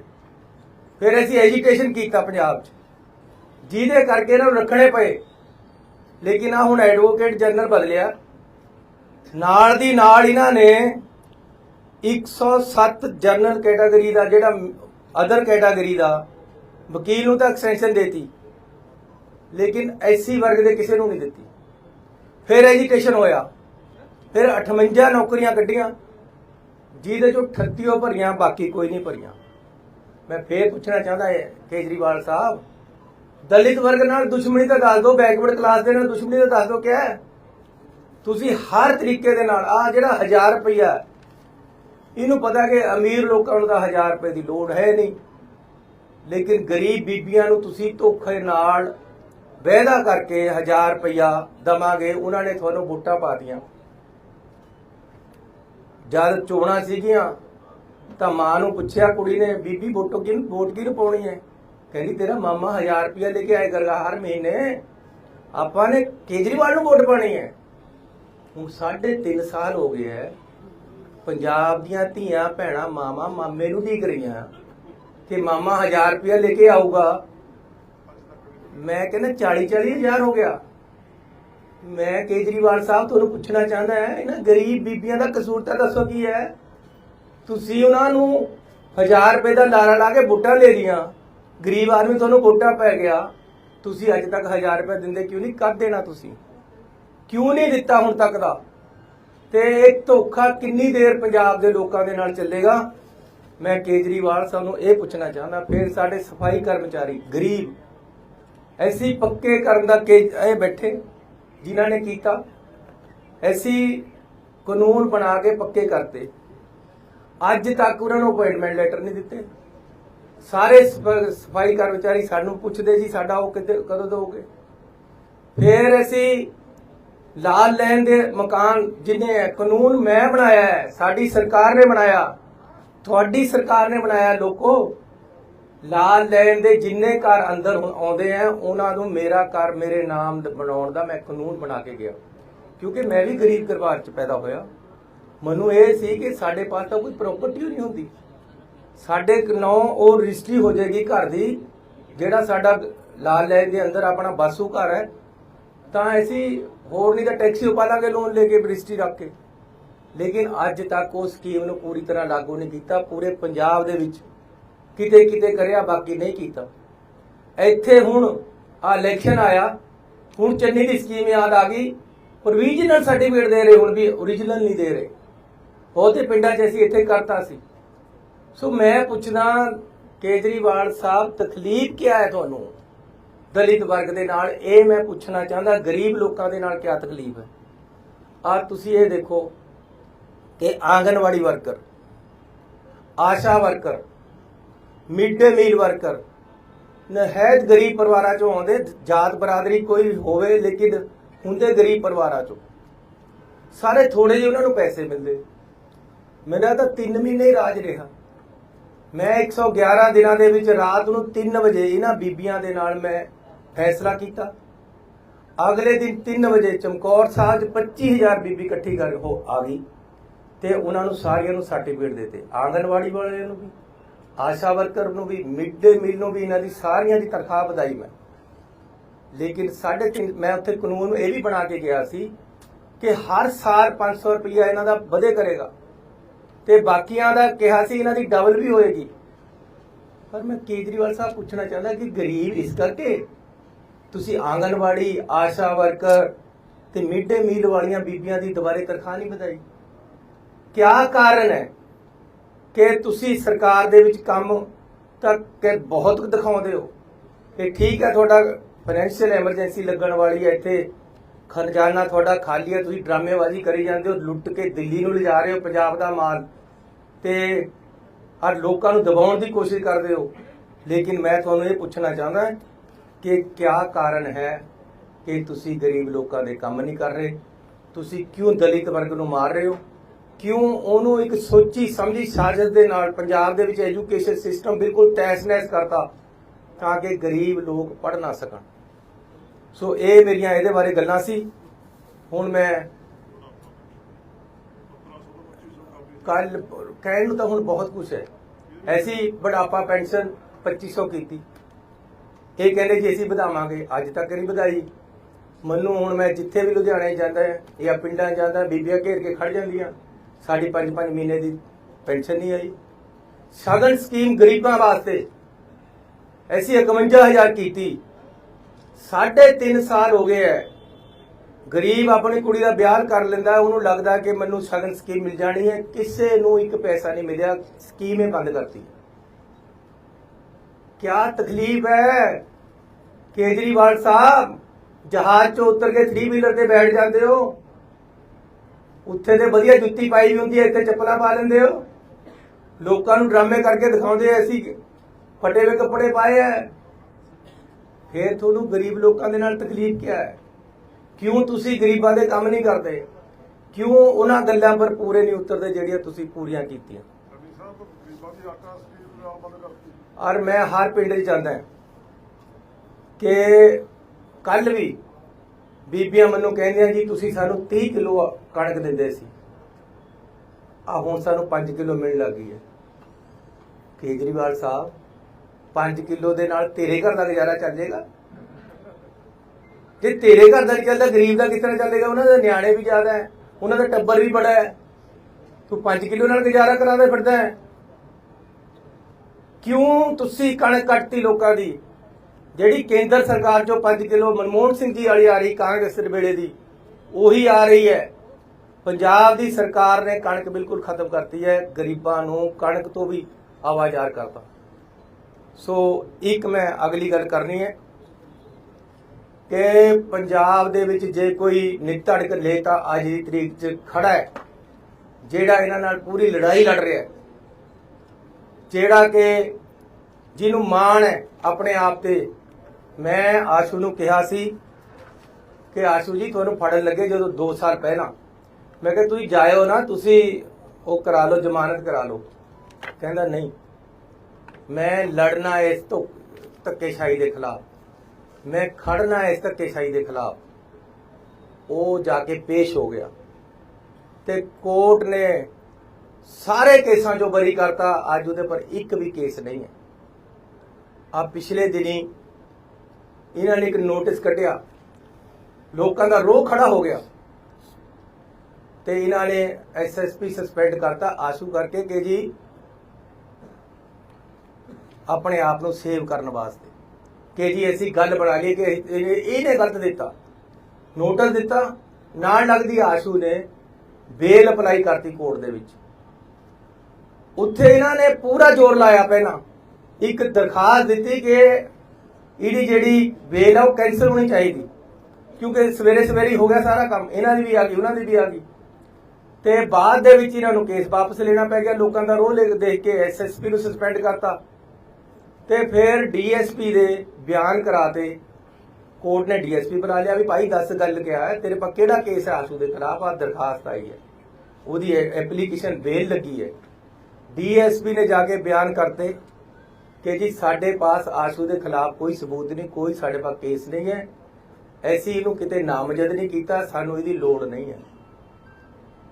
ਫਿਰ ਅਸੀਂ ਐਜੀਟੇਸ਼ਨ ਕੀਤਾ ਪੰਜਾਬ 'ਚ। ਜਿਹਦੇ ਕਰਕੇ ਇਹਨਾਂ ਨੂੰ ਰੱਖਣੇ ਪਏ। ਲੇਕਿਨ ਆ ਹੁਣ ਐਡਵੋਕੇਟ ਜਨਰਲ ਬਦਲਿਆ। ਨਾਲ ਦੀ ਨਾਲ ਇਹਨਾਂ ਨੇ 107 ਜਨਰਲ ਕੈਟਾਗਰੀ ਦਾ ਜਿਹੜਾ ਅਦਰ ਕੈਟਾਗਰੀ ਦਾ ਵਕੀਲ ਨੂੰ ਤਾਂ ਐਕਸਟੈਂਸ਼ਨ ਦੇਤੀ। ਲੇਕਿਨ ਐਸੀ ਵਰਗ ਦੇ ਕਿਸੇ ਨੂੰ ਨਹੀਂ ਦਿੱਤੀ। ਫਿਰ ਐਜੀਟੇਸ਼ਨ ਹੋਇਆ। ਫਿਰ 58 ਨੌਕਰੀਆਂ ਕੱਢੀਆਂ। ਜਿਹਦੇ ਚੋਂ 38 ਓ ਭਰੀਆਂ, ਬਾਕੀ ਕੋਈ ਨਹੀਂ ਭਰੀਆਂ। ਮੈਂ ਫੇਰ ਪੁੱਛਣਾ ਚਾਹੁੰਦਾ ਹੈ ਕੇਜਰੀਵਾਲ ਸਾਹਿਬ, ਦਲਿਤ ਵਰਗ ਨਾਲ ਦੁਸ਼ਮਣੀ ਤਾਂ ਦੱਸ ਦਿਓ, ਬੈਕਵਰਡ ਕਲਾਸ ਦੇ ਨਾਲ ਦੁਸ਼ਮਣੀ ਤਾਂ ਦੱਸ ਦਿਓ, ਕਿਆ ਤੁਸੀਂ ਹਰ ਤਰੀਕੇ ਦੇ ਨਾਲ ਆ ਜਿਹੜਾ 1000 ਰੁਪਈਆ, ਇਹਨੂੰ ਪਤਾ ਕਿ ਅਮੀਰ ਲੋਕਾਂ ਨੂੰ ਤਾਂ 1000 ਰੁਪਏ ਦੀ ਲੋੜ ਹੈ ਨਹੀਂ। ਲੇਕਿਨ ਗਰੀਬ ਬੀਬੀਆਂ ਨੂੰ ਤੁਸੀਂ ਧੋਖੇ ਨਾਲ ਵਾਅਦਾ ਕਰਕੇ 1000 ਰੁਪਈਆ ਦਵਾਂਗੇ, ਉਹਨਾਂ ਨੇ ਤੁਹਾਨੂੰ ਵੋਟਾਂ ਪਾਤੀਆਂ ਜਦ ਚੋਣਾਂ ਸੀਗੀਆਂ ਤਾਂ ਮਾਂ ਨੂੰ ਪੁੱਛਿਆ ਕੁੜੀ ਨੇ, ਬੀਬੀ, ਵੋਟੋ ਕਿਹਨੂੰ, ਵੋਟ ਕਿਹਨੂੰ ਪਾਉਣੀ ਹੈ? ਕਹਿੰਦੀ, ਤੇਰਾ ਮਾਮਾ 1000 ਰੁਪਇਆ ਲੈ ਕੇ ਆਇਆ ਕਰੇਗਾ ਹਰ ਮਹੀਨੇ। ਆਪਾਂ ਨੇ ਕੇਜਰੀਵਾਲ ਨੂੰ ਵੋਟ ਪਾਣੀ ਹੈ। ਹੁਣ 3.5 ਸਾਲ ਹੋ ਗਏ ਹੈ। ਪੰਜਾਬ ਦੀਆਂ ਧੀਆਂ, ਭੈਣਾਂ ਮਾਮਾ ਮਾਮੇ ਨੂੰ ਦੇਖ ਰਹੀਆਂ। ਕਿ ਮਾਮਾ 1000 ਰੁਪਇਆ ਲੈ ਕੇ ਆਊਗਾ। ਮੈਂ ਕਹਿੰਦਾ 40 40 ਹਜ਼ਾਰ ਹੋ ਗਿਆ। ਮੈਂ ਕੇਜਰੀਵਾਲ ਸਾਹਿਬ ਤੁਹਾਨੂੰ ਪੁੱਛਣਾ ਚਾਹੁੰਦਾ ਹੈ, ਇਹਨਾਂ ਗਰੀਬ ਬੀਬੀਆਂ ਦਾ ਕਸੂਰ ਤਾਂ ਦੱਸੋ ਕੀ ਹੈ? ਤੁਸੀਂ ਉਹਨਾਂ ਨੂੰ 1000 ਰੁਪਏ ਦਾ ਲਾਰਾ ਲਾ ਕੇ ਵੋਟਾਂ ਲੈ ਲੀਆਂ ਗਰੀਬ ਆਦਮੀ ਤੁਹਾਨੂੰ ਵੋਟਾਂ ਪੈ ਗਿਆ। ਤੁਸੀਂ ਅੱਜ ਤੱਕ 1000 ਰੁਪਏ ਦਿੰਦੇ ਕਿਉਂ ਨਹੀਂ? ਕਰ ਦੇਣਾ ਤੁਸੀਂ। ਕਿਉਂ ਨਹੀਂ ਦਿੱਤਾ ਹੁਣ ਤੱਕ ਦਾ? ਤੇ ਇਹ ਧੋਖਾ ਕਿੰਨੀ ਦੇਰ ਪੰਜਾਬ ਦੇ ਲੋਕਾਂ ਦੇ ਨਾਲ ਚੱਲੇਗਾ? ਮੈਂ ਕੇਜਰੀਵਾਲ ਸਾਹਿਬ ਨੂੰ ਇਹ ਪੁੱਛਣਾ ਚਾਹੁੰਦਾ, ਫਿਰ ਸਾਡੇ ਸਫ਼ਾਈ ਕਰਮਚਾਰੀ, ਗਰੀਬ, ਐਸੀ ਪੱਕੇ ਕਰਨ ਦਾ ਕੇ ਇਹ ਬੈਠੇ, ਜਿਨ੍ਹਾਂ ਨੇ ਕੀਤਾ। ਐਸੀ ਕਾਨੂੰਨ ਬਣਾ ਕੇ ਪੱਕੇ ਕਰਤੇ। ਅੱਜ ਤੱਕ ਉਹਨਾਂ ਨੂੰ ਅਪਾਇੰਟਮੈਂਟ ਲੈਟਰ ਨਹੀਂ ਦਿੱਤੇ। ਸਾਰੇ ਸਫ- ਸਫ਼ਾਈ ਕਰਮਚਾਰੀ ਸਾਨੂੰ ਪੁੱਛਦੇ ਸੀ ਸਾਡਾ ਉਹ ਕਿਤੇ ਕਦੋਂ ਦੋਗੇ ਫਿਰ ਅਸੀਂ ਲਾਲ ਲੈਣ ਦੇ ਮਕਾਨ ਜਿਹਨੇ ਹੈ, ਕਾਨੂੰਨ ਮੈਂ ਬਣਾਇਆ ਹੈ ਸਾਡੀ ਸਰਕਾਰ ਨੇ ਬਣਾਇਆ ਤੁਹਾਡੀ ਸਰਕਾਰ ਨੇ ਬਣਾਇਆ ਲੋਕੋ। ਲਾਲ ਲੈਣ ਦੇ ਜਿੰਨੇ ਘਰ ਅੰਦਰ ਹੁਣ ਆਉਂਦੇ ਆ ਉਹਨਾਂ ਨੂੰ ਮੇਰਾ ਘਰ ਮੇਰੇ ਨਾਮ ਬਣਾਉਣ ਦਾ ਮੈਂ ਕਾਨੂੰਨ ਬਣਾ ਕੇ ਗਿਆ। ਕਿਉਂਕਿ ਮੈਂ ਵੀ ਗਰੀਬ ਪਰਿਵਾਰ ਚ ਪੈਦਾ ਹੋਇਆ। ਮੈਨੂੰ ਇਹ ਸੀ ਕਿ ਸਾਡੇ ਪਾਸ ਤਾਂ ਕੋਈ ਪ੍ਰਾਪਰਟੀ ਨਹੀਂ ਹੁੰਦੀ। ਸਾਡੇ ਨੌ ਉਹ ਰਜਿਸਟਰੀ ਹੋ ਜਾਏਗੀ ਘਰ ਦੀ, ਜਿਹੜਾ ਸਾਡਾ ਲਾਲ ਲੈ ਦੇ ਅੰਦਰ ਆਪਣਾ ਬਾਸੂ ਘਰ ਹੈ। ਤਾਂ ਅਸੀਂ ਹੋਰ ਨਹੀਂ ਤਾਂ ਟੈਕਸੀ ਉਪਾ ਲਾਂਗੇ ਲੋਨ ਲੈ ਕੇ ਰਜਿਸਟਰੀ ਰੱਖ ਕੇ। ਲੇਕਿਨ ਅੱਜ ਤੱਕ ਉਹ ਸਕੀਮ ਨੂੰ ਪੂਰੀ ਤਰ੍ਹਾਂ ਲਾਗੂ ਨਹੀਂ ਕੀਤਾ, ਪੂਰੇ ਪੰਜਾਬ ਦੇ ਵਿੱਚ ਕਿਤੇ ਕਿਤੇ ਕਰਿਆ, ਬਾਕੀ ਨਹੀਂ ਕੀਤਾ। ਇੱਥੇ ਹੁਣ ਆ ਇਲੈਕਸ਼ਨ ਆਇਆ, ਹੁਣ ਚੰਨੀ ਦੀ ਸਕੀਮ ਯਾਦ ਆ ਗਈ। ਪ੍ਰੋਵੀਜ਼ਨਲ ਸਰਟੀਫਿਕੇਟ ਦੇ ਰਹੇ, ਹੁਣ ਵੀ ਓਰੀਜਨਲ ਨਹੀਂ ਦੇ ਰਹੇ। ਬਹੁਤੇ ਪਿੰਡਾਂ 'ਚ ਅਸੀਂ ਇੱਥੇ ਕਰਤਾ ਸੀ। ਸੋ ਮੈਂ ਪੁੱਛਦਾ, ਕੇਜਰੀਵਾਲ ਸਾਹਿਬ, ਤਕਲੀਫ ਕੀ ਹੈ ਤੁਹਾਨੂੰ? ਦਲਿਤ ਵਰਗ ਦੇ ਨਾਲ ਇਹ ਮੈਂ ਪੁੱਛਣਾ ਚਾਹੁੰਦਾ, ਗਰੀਬ ਲੋਕਾਂ ਦੇ ਨਾਲ ਕੀ ਤਕਲੀਫ ਹੈ? ਆ ਤੁਸੀਂ ਇਹ ਦੇਖੋ ਕਿ anganwadi worker, ASHA worker, mid day meal worker ਨਹਾਇਤ ਗਰੀਬ ਪਰਿਵਾਰਾਂ ਚੋਂ ਆਉਂਦੇ, ਜਾਤ ਬਰਾਦਰੀ ਕੋਈ ਹੋਵੇ, ਲੇਕਿਨ ਹੁੰਦੇ ਗਰੀਬ ਪਰਿਵਾਰਾਂ ਚੋਂ। ਸਾਰੇ ਥੋੜੇ ਜਿਹੇ ਉਹਨਾਂ ਨੂੰ ਪੈਸੇ ਮਿਲਦੇ। ਮੇਰਾ ਤਾਂ 3 ਮਹੀਨੇ ਹੀ ਰਾਜ ਰਿਹਾ। ਮੈਂ 111 ਦਿਨਾਂ ਦੇ ਵਿੱਚ ਰਾਤ ਨੂੰ 3 ਵਜੇ ਇਹਨਾਂ ਬੀਬੀਆਂ ਦੇ ਨਾਲ ਮੈਂ ਫੈਸਲਾ ਕੀਤਾ। ਅਗਲੇ ਦਿਨ 3 ਵਜੇ ਚਮਕੌਰ ਸਾਹਿਬ 'ਚ 25000 ਬੀਬੀ ਇਕੱਠੀ ਕਰ ਹੋ ਆ ਗਈ ਤੇ ਉਹਨਾਂ ਨੂੰ ਸਾਰਿਆਂ ਨੂੰ ਸਰਟੀਫਿਕੇਟ ਦਿੱਤੇ। ਆਂਗਨਵਾੜੀ ਵਾਲਿਆਂ ਨੂੰ ਵੀ, ਆਸ਼ਾ ਵਰਕਰ ਨੂੰ ਵੀ, ਮਿਡ ਡੇ ਮੀਲ ਨੂੰ ਵੀ ਇਹਨਾਂ ਦੀ ਸਾਰੀਆਂ ਦੀ ਤਨਖਾਹ ਵਧਾਈ ਮੈਂ। ਲੇਕਿਨ ਸਾਢੇ ਤਿੰਨ, ਮੈਂ ਉੱਥੇ ਕਾਨੂੰਨ ਇਹ ਵੀ ਬਣਾ ਕੇ ਗਿਆ ਸੀ ਕਿ ਹਰ ਸਾਲ 500 ਰੁਪਈਆ ਇਹਨਾਂ ਦਾ ਵਧੇ ਕਰੇਗਾ। ਤੇ ਬਾਕੀਆਂ ਦਾ ਕਿਹਾ ਸੀ ਇਹਨਾਂ ਦੀ ਡਬਲ ਵੀ ਹੋਏਗੀ। ਪਰ ਮੈਂ ਕੇਜਰੀਵਾਲ ਸਾਹਿਬ ਪੁੱਛਣਾ ਚਾਹੁੰਦਾ ਕਿ ਗਰੀਬ ਇਸ ਕਰਕੇ? ਤੁਸੀਂ ਆਂਗਨਵਾੜੀ ਆਸ਼ਾ ਵਰਕਰ ਤੇ ਮਿਡ ਡੇ ਮੀਲ ਵਾਲੀਆਂ ਬੀਬੀਆਂ ਦੀ ਦੁਬਾਰੇ ਤਨਖਾਹ ਨਹੀਂ ਵਧਾਈ। ਕਿਆ ਕਾਰਨ ਹੈ ਕਿ ਤੁਸੀਂ ਸਰਕਾਰ ਦੇ ਵਿੱਚ ਕੰਮ ਤਾਂ ਕਿ ਬਹੁਤ ਕੁ ਦਿਖਾਉਂਦੇ ਹੋ? ਕਿ ਠੀਕ ਹੈ ਤੁਹਾਡਾ ਫਾਈਨੈਂਸ਼ੀਅਲ ਐਮਰਜੈਂਸੀ ਲੱਗਣ ਵਾਲੀ ਹੈ ਇੱਥੇ। ਖਜ਼ਾਨਾ ਤੁਹਾਡਾ ਖਾਲੀ ਹੈ, ਤੁਸੀਂ ਡਰਾਮੇਬਾਜ਼ੀ ਕਰੀ ਜਾਂਦੇ ਹੋ, ਲੁੱਟ ਕੇ ਦਿੱਲੀ ਨੂੰ ਲਿਜਾ ਰਹੇ ਹੋ, ਪੰਜਾਬ ਦਾ ਮਾਲ। ਤੇ ਹਰ ਲੋਕਾਂ ਨੂੰ ਦਬਾਉਣ ਦੀ ਕੋਸ਼ਿਸ਼ ਕਰਦੇ ਹੋ। ਲੇਕਿਨ ਮੈਂ ਤੁਹਾਨੂੰ ਇਹ ਪੁੱਛਣਾ ਚਾਹੁੰਦਾ ਕਿ ਕਿਆ ਕਾਰਨ ਹੈ ਕਿ ਤੁਸੀਂ ਗਰੀਬ ਲੋਕਾਂ ਦੇ ਕੰਮ ਨਹੀਂ ਕਰ ਰਹੇ? ਤੁਸੀਂ ਕਿਉਂ ਦਲਿਤ ਵਰਗ ਨੂੰ ਮਾਰ ਰਹੇ ਹੋ? ਕਿਉਂ ਉਹਨੂੰ ਇੱਕ ਸੋਚੀ ਸਮਝੀ ਸਾਜ਼ਿਸ਼ ਦੇ ਨਾਲ ਪੰਜਾਬ ਦੇ ਵਿੱਚ ਐਜੂਕੇਸ਼ਨ ਸਿਸਟਮ ਬਿਲਕੁਲ ਤੈਸ-ਨੈਸ ਕਰਤਾ ਤਾਂ ਕਿ ਗਰੀਬ ਲੋਕ ਪੜ੍ਹ ਨਾ ਸਕਣ? ਸੋ ਇਹ ਮੇਰੀਆਂ ਇਹਦੇ ਬਾਰੇ ਗੱਲਾਂ ਸੀ। ਹੁਣ ਮੈਂ ਕੱਲ ਕਹਿਣ ਨੂੰ ਤਾਂ ਹੁਣ ਬਹੁਤ ਕੁਝ ਹੈ। ਐਸੀ ਬੁਢਾਪਾ ਪੈਨਸ਼ਨ 2500 ਕੀਤੀ। ਇਹ ਕਹਿੰਦੇ ਜੀ ਅਸੀਂ ਵਧਾਵਾਂਗੇ, ਅੱਜ ਤੱਕ ਨਹੀਂ ਵਧਾਈ। ਮੈਨੂੰ, ਹੁਣ ਮੈਂ ਜਿੱਥੇ ਵੀ ਲੁਧਿਆਣੇ ਜਾਂਦਾ ਹੈ ਜਾਂ ਪਿੰਡਾਂ ਜਾਂਦਾ, ਬੀਬੀਆਂ ਘੇਰ ਕੇ ਖੜ ਜਾਂਦੀਆਂ। ਸਾਡੀ 5-5 ਮਹੀਨੇ ਦੀ ਪੈਨਸ਼ਨ ਨਹੀਂ ਆਈ। ਸ਼ਗਨ ਸਕੀਮ ਗਰੀਬਾਂ ਵਾਸਤੇ ਐਸੀ 51000 ਕੀਤੀ। ਸਾਢੇ ਤਿੰਨ ਸਾਲ ਹੋ ਗਏ ਐ। ਗਰੀਬ ਆਪਣੀ ਕੁੜੀ ਦਾ ਵਿਆਹ ਕਰ ਲੈਂਦਾ, ਉਹਨੂੰ ਲੱਗਦਾ ਕਿ ਮੈਨੂੰ ਸ਼ਗਨ ਸਕੀਮ ਮਿਲ ਜਾਣੀ ਹੈ ਕਿਸੇ ਨੂੰ ਇੱਕ ਪੈਸਾ ਨਹੀਂ ਮਿਲਿਆ, ਸਕੀਮ ਹੀ ਬੰਦ ਕਰਤੀ। ਕਿਆ ਤਕਲੀਫ ਹੈ ਕੇਜਰੀਵਾਲ ਸਾਹਿਬ, ਜਹਾਜ਼ 'ਚੋਂ ਉਤਰ ਕੇ 3 ਵੀਲਰ ਤੇ ਬੈਠ ਜਾਂਦੇ ਹੋ। ਉੱਥੇ ਤੇ ਵਧੀਆ ਜੁੱਤੀ ਪਾਈ ਵੀ ਹੁੰਦੀ ਹੈ ਇੱਥੇ ਚੱਪਲਾਂ ਪਾ ਲੈਂਦੇ ਹੋ। ਲੋਕਾਂ ਨੂੰ ਡਰਾਮੇ ਕਰਕੇ ਦਿਖਾਉਂਦੇ ਐ, ਅਸੀਂ ਫਟੇ ਹੋਏ ਕੱਪੜੇ ਪਾਏ ਐ। ਫਿਰ ਤੁਹਾਨੂੰ ਗਰੀਬ ਲੋਕਾਂ ਦੇ ਨਾਲ ਤਕਲੀਫ ਕਿਆ ਹੈ? ਕਿਉਂ ਤੁਸੀਂ ਗਰੀਬਾਂ ਦੇ ਕੰਮ ਨਹੀਂ ਕਰਦੇ? ਕਿਉਂ ਉਹਨਾਂ ਗੱਲਾਂ ਪਰ ਪੂਰੇ ਨਹੀਂ ਉਤਰਦੇ ਜਿਹੜੀਆਂ ਤੁਸੀਂ ਪੂਰੀਆਂ ਕੀਤੀਆਂ? ਔਰ ਮੈਂ ਹਰ ਪਿੰਡ 'ਚ ਜਾਂਦਾ ਕਿ ਕੱਲ ਵੀ ਬੀਬੀਆਂ ਮੈਨੂੰ ਕਹਿੰਦੀਆਂ ਜੀ ਤੁਸੀਂ ਸਾਨੂੰ 30 ਕਿਲੋ ਕਣਕ ਦਿੰਦੇ ਸੀ। ਆ ਹੁਣ ਸਾਨੂੰ 5 ਕਿਲੋ ਮਿਲਣ ਲੱਗੀ ਹੈ। ਕੇਜਰੀਵਾਲ ਸਾਹਿਬ 5 ਕਿਲੋ ਦੇ ਨਾਲ ਤੇਰੇ ਘਰ ਦਾ ਗੁਜ਼ਾਰਾ ਚੱਲ ਜਾਏਗਾ ਜੇ ਤੇਰੇ ਘਰ ਦਾ ਨਹੀਂ ਚੱਲਦਾ, ਗਰੀਬ ਦਾ ਕਿਸ ਤਰ੍ਹਾਂ ਚੱਲੇਗਾ? ਉਹਨਾਂ ਦੇ ਨਿਆਣੇ ਵੀ ਜ਼ਿਆਦਾ ਹੈ, ਉਹਨਾਂ ਦਾ ਟੱਬਰ ਵੀ ਬੜਾ ਹੈ। ਤੂੰ 5 ਕਿਲੋ ਨਾਲ ਗੁਜ਼ਾਰਾ ਕਰਾਵੇ ਫਿਰਦਾ ਹੈ। ਕਿਉਂ ਤੁਸੀਂ ਕਣਕ ਕੱਟਤੀ ਲੋਕਾਂ ਦੀ? ਜਿਹੜੀ ਕੇਂਦਰ ਸਰਕਾਰ ਚੋਂ 5 ਕਿਲੋ ਮਨਮੋਹਨ ਸਿੰਘ ਜੀ ਵਾਲੀ ਆ ਰਹੀ ਕਾਂਗਰਸ ਦੇ ਵੇਲੇ ਦੀ, ਉਹੀ ਆ ਰਹੀ ਹੈ। ਪੰਜਾਬ ਦੀ ਸਰਕਾਰ ਨੇ ਕਣਕ ਬਿਲਕੁਲ ਖਤਮ ਕਰਤੀ ਹੈ। ਗਰੀਬਾਂ ਨੂੰ ਕਣਕ ਤੋਂ ਵੀ ਆਵਾਜ਼ਾਰ ਕਰਤਾ। ਸੋ ਇੱਕ ਮੈਂ ਅਗਲੀ ਗੱਲ ਕਰਨੀ ਹੈ ਕਿ ਪੰਜਾਬ ਦੇ ਵਿੱਚ ਜੇ ਕੋਈ ਨਿੱਤੜਕ ਨੇਤਾ ਅੱਜ ਦੀ ਤਰੀਕ 'ਚ ਖੜਾ ਹੈ, ਜਿਹੜਾ ਇਹਨਾਂ ਨਾਲ ਪੂਰੀ ਲੜਾਈ ਲੜ ਰਿਹਾ ਹੈ, ਜਿਹੜਾ ਕਿ ਜਿਹਨੂੰ ਮਾਣ ਹੈ ਆਪਣੇ ਆਪ ਤੇ, ਮੈਂ ਆਸ਼ੂ ਨੂੰ ਕਿਹਾ ਸੀ ਕਿ ਆਸ਼ੂ ਜੀ ਤੁਹਾਨੂੰ ਫੜਨ ਲੱਗੇ ਜਦੋਂ 2 ਸਾਲ ਪਹਿਲਾਂ। ਮੈਂ ਕਿਹਾ, ਤੁਸੀਂ ਜਾਇਓ ਨਾ, ਤੁਸੀਂ ਉਹ ਕਰਾ ਲਓ, ਜ਼ਮਾਨਤ ਕਰਾ ਲਓ। ਕਹਿੰਦਾ, ਨਹੀਂ। ਮੈਂ ਲੜਨਾ ਇਸ ਤੋਂ ਧੱਕੇਸ਼ਾਹੀ ਦੇ ਖਿਲਾਫ। ਮੈਂ ਖੜਨਾ ਇਸ ਧੱਕੇਸ਼ਾਹੀ ਦੇ ਖਿਲਾਫ। ਉਹ ਜਾ ਕੇ ਪੇਸ਼ ਹੋ ਗਿਆ। ਤੇ ਕੋਰਟ ਨੇ ਸਾਰੇ ਕੇਸਾਂ ਚੋਂ ਬਰੀ ਕਰਤਾ। ਅੱਜ ਉਹਦੇ ਪਰ ਇੱਕ ਵੀ ਕੇਸ ਨਹੀਂ ਹੈ। ਆ ਪਿਛਲੇ ਦਿਨੀ ਇਹਨਾਂ ਨੇ ਇੱਕ ਨੋਟਿਸ ਕੱਢਿਆ। ਲੋਕਾਂ ਦਾ ਰੋਹ ਖੜਾ ਹੋ ਗਿਆ। ਤੇ ਇਹਨਾਂ ਨੇ ਐਸਐਸਪੀ ਸਸਪੈਂਡ ਕਰਤਾ। ਆਸ਼ੂ ਕਰਕੇ ਕਿ ਜੀ ਆਪਣੇ ਆਪ ਨੂੰ ਸੇਵ ਕਰਨ ਵਾਸਤੇ। ਕਿ ਜੀ ਅਸੀਂ ਗੱਲ ਬਣਾ ਲਈ ਕਿ ਇਹਨੇ ਗਲਤ ਦਿੱਤਾ। ਨੋਟਿਸ ਦਿੱਤਾ, ਨਾਲ ਲੱਗਦੀ ਆਸ਼ੂ ਨੇ ਬੇਲ ਅਪਲਾਈ ਕਰਤੀ ਕੋਰਟ ਦੇ ਵਿੱਚ। ਉੱਥੇ ਇਹਨਾਂ ਨੇ ਪੂਰਾ ਜ਼ੋਰ ਲਾਇਆ ਪਹਿਲਾਂ। ਇੱਕ ਦਰਖਾਸਤ ਦਿੱਤੀ ਕਿ ਇਹਦੀ ਜਿਹੜੀ ਬੇਲ ਆ ਉਹ ਕੈਂਸਲ ਹੋਣੀ ਚਾਹੀਦੀ। ਕਿਉਂਕਿ ਸਵੇਰੇ ਸਵੇਰੇ ਹੋ ਗਿਆ ਸਾਰਾ ਕੰਮ। ਇਹਨਾਂ ਦੀ ਵੀ ਆ ਗਈ, ਉਹਨਾਂ ਦੀ ਵੀ ਆ ਗਈ। ਤੇ ਬਾਅਦ ਦੇ ਵਿੱਚ ਇਹਨਾਂ ਨੂੰ ਕੇਸ ਵਾਪਸ ਲੈਣਾ ਪੈ ਗਿਆ। ਲੋਕਾਂ ਦਾ ਰੋਹ ਲਿਖ ਦੇਖ ਕੇ ਐਸਐਸਪੀ ਨੂੰ ਸਸਪੈਂਡ ਕਰਤਾ। ਤੇ ਫਿਰ ਡੀਐਸਪੀ ਦੇ ਬਿਆਨ ਕਰਾਤੇ ਕੋਰਟ ਨੇ ਡੀਐਸਪੀ ਬੁਲਾ ਲਿਆ ਵੀ ਭਾਈ ਦੱਸ ਗੱਲ ਕਿਹਾ ਹੈ, ਤੇਰੇ ਪਾ ਕਿਹੜਾ ਕੇਸ ਹੈ, ਆਸ਼ੂ ਦੇ ਖਿਲਾਫ ਆ, ਦਰਖਾਸਤ ਆਈ ਹੈ। ਉਹਦੀ ਐਪਲੀਕੇਸ਼ਨ ਬੇਲ ਲੱਗੀ ਹੈ। ਡੀਐਸਪੀ ਨੇ ਜਾ ਕੇ ਬਿਆਨ ਕਰਤੇ ਕਿ ਜੀ ਸਾਡੇ ਪਾਸ ਆਸ਼ੂ ਦੇ ਖਿਲਾਫ ਕੋਈ ਸਬੂਤ ਨਹੀਂ, ਕੋਈ ਸਾਡੇ ਪਾਸ ਕੇਸ ਨਹੀਂ ਹੈ। ਐਸੀ ਇਹਨੂੰ ਕਿਤੇ ਨਾਮਜ਼ਦ ਨਹੀਂ ਕੀਤਾ, ਸਾਨੂੰ ਇਹਦੀ ਲੋੜ ਨਹੀਂ ਹੈ।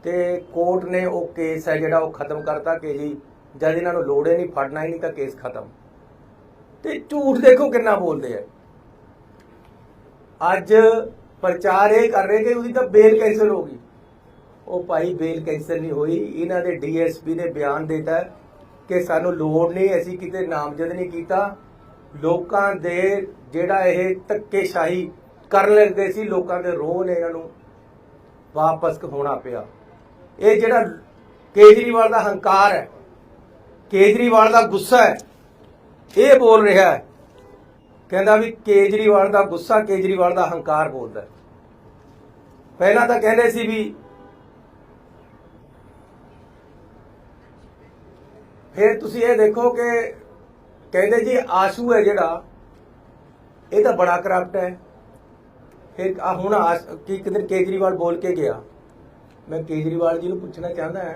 ਤੇ ਕੋਰਟ ਨੇ ਉਹ ਕੇਸ ਹੈ ਜਿਹੜਾ ਉਹ ਖਤਮ ਕਰਤਾ ਕਿ ਜੀ ਜਦ ਇਹਨਾਂ ਨੂੰ ਲੋੜ ਹੀ ਨਹੀਂ, ਫੜਨਾ ਹੀ ਨਹੀਂ ਤਾਂ ਕੇਸ ਖਤਮ। ਤੇ ਝੂਠ ਦੇਖੋ ਕਿੰਨਾ ਬੋਲਦੇ ਆ। ਅੱਜ ਪ੍ਰਚਾਰ ਇਹ ਕਰ ਰਹੇ ਕਿ ਉਹਦੀ ਤਾਂ ਬੇਲ ਕੈਂਸਲ ਹੋ ਗਈ। ਉਹ ਭਾਈ ਬੇਲ ਕੈਂਸਲ ਨਹੀਂ ਹੋਈ। ਇਹਨਾਂ ਦੇ ਡੀਐਸਪੀ ਨੇ ਬਿਆਨ ਦਿੱਤਾ ਕਿ ਸਾਨੂੰ ਲੋੜ ਨਹੀਂ, ਅਸੀਂ ਕਿਤੇ ਨਾਮਜ਼ਦ ਨਹੀਂ ਕੀਤਾ। ਲੋਕਾਂ ਦੇ ਜਿਹੜਾ ਇਹ ਧੱਕੇਸ਼ਾਹੀ ਕਰਨ ਲੱਗਦੇ ਸੀ, ਲੋਕਾਂ ਦੇ ਰੋਹ ਨੇ ਇਹਨਾਂ ਨੂੰ ਵਾਪਸ ਹੋਣਾ ਪਿਆ। ਇਹ ਜਿਹੜਾ ਕੇਜਰੀਵਾਲ ਦਾ ਹੰਕਾਰ ਹੈ, ਕੇਜਰੀਵਾਲ ਦਾ ਗੁੱਸਾ ਹੈ ਇਹ ਬੋਲ ਰਿਹਾ ਹੈ। ਕਹਿੰਦਾ ਵੀ ਕੇਜਰੀਵਾਲ ਦਾ ਗੁੱਸਾ ਕੇਜਰੀਵਾਲ ਦਾ ਹੰਕਾਰ ਬੋਲਦਾ ਪਹਿਲਾਂ ਤਾਂ ਕਹਿੰਦੇ ਸੀ ਵੀ ਫਿਰ ਤੁਸੀਂ ਇਹ ਦੇਖੋ ਕਿ ਕਹਿੰਦੇ ਜੀ ਆਸ਼ੂ ਹੈ ਜਿਹੜਾ, ਇਹ ਤਾਂ ਬੜਾ ਕਰਪਟ ਹੈ। ਫਿਰ ਆ ਹੁਣ ਆਸ- ਕੀ ਕਿਤੇ ਕੇਜਰੀਵਾਲ ਬੋਲ ਕੇ ਗਿਆ। ਮੈਂ ਕੇਜਰੀਵਾਲ ਜੀ ਨੂੰ ਪੁੱਛਣਾ ਚਾਹੁੰਦਾ ਹਾਂ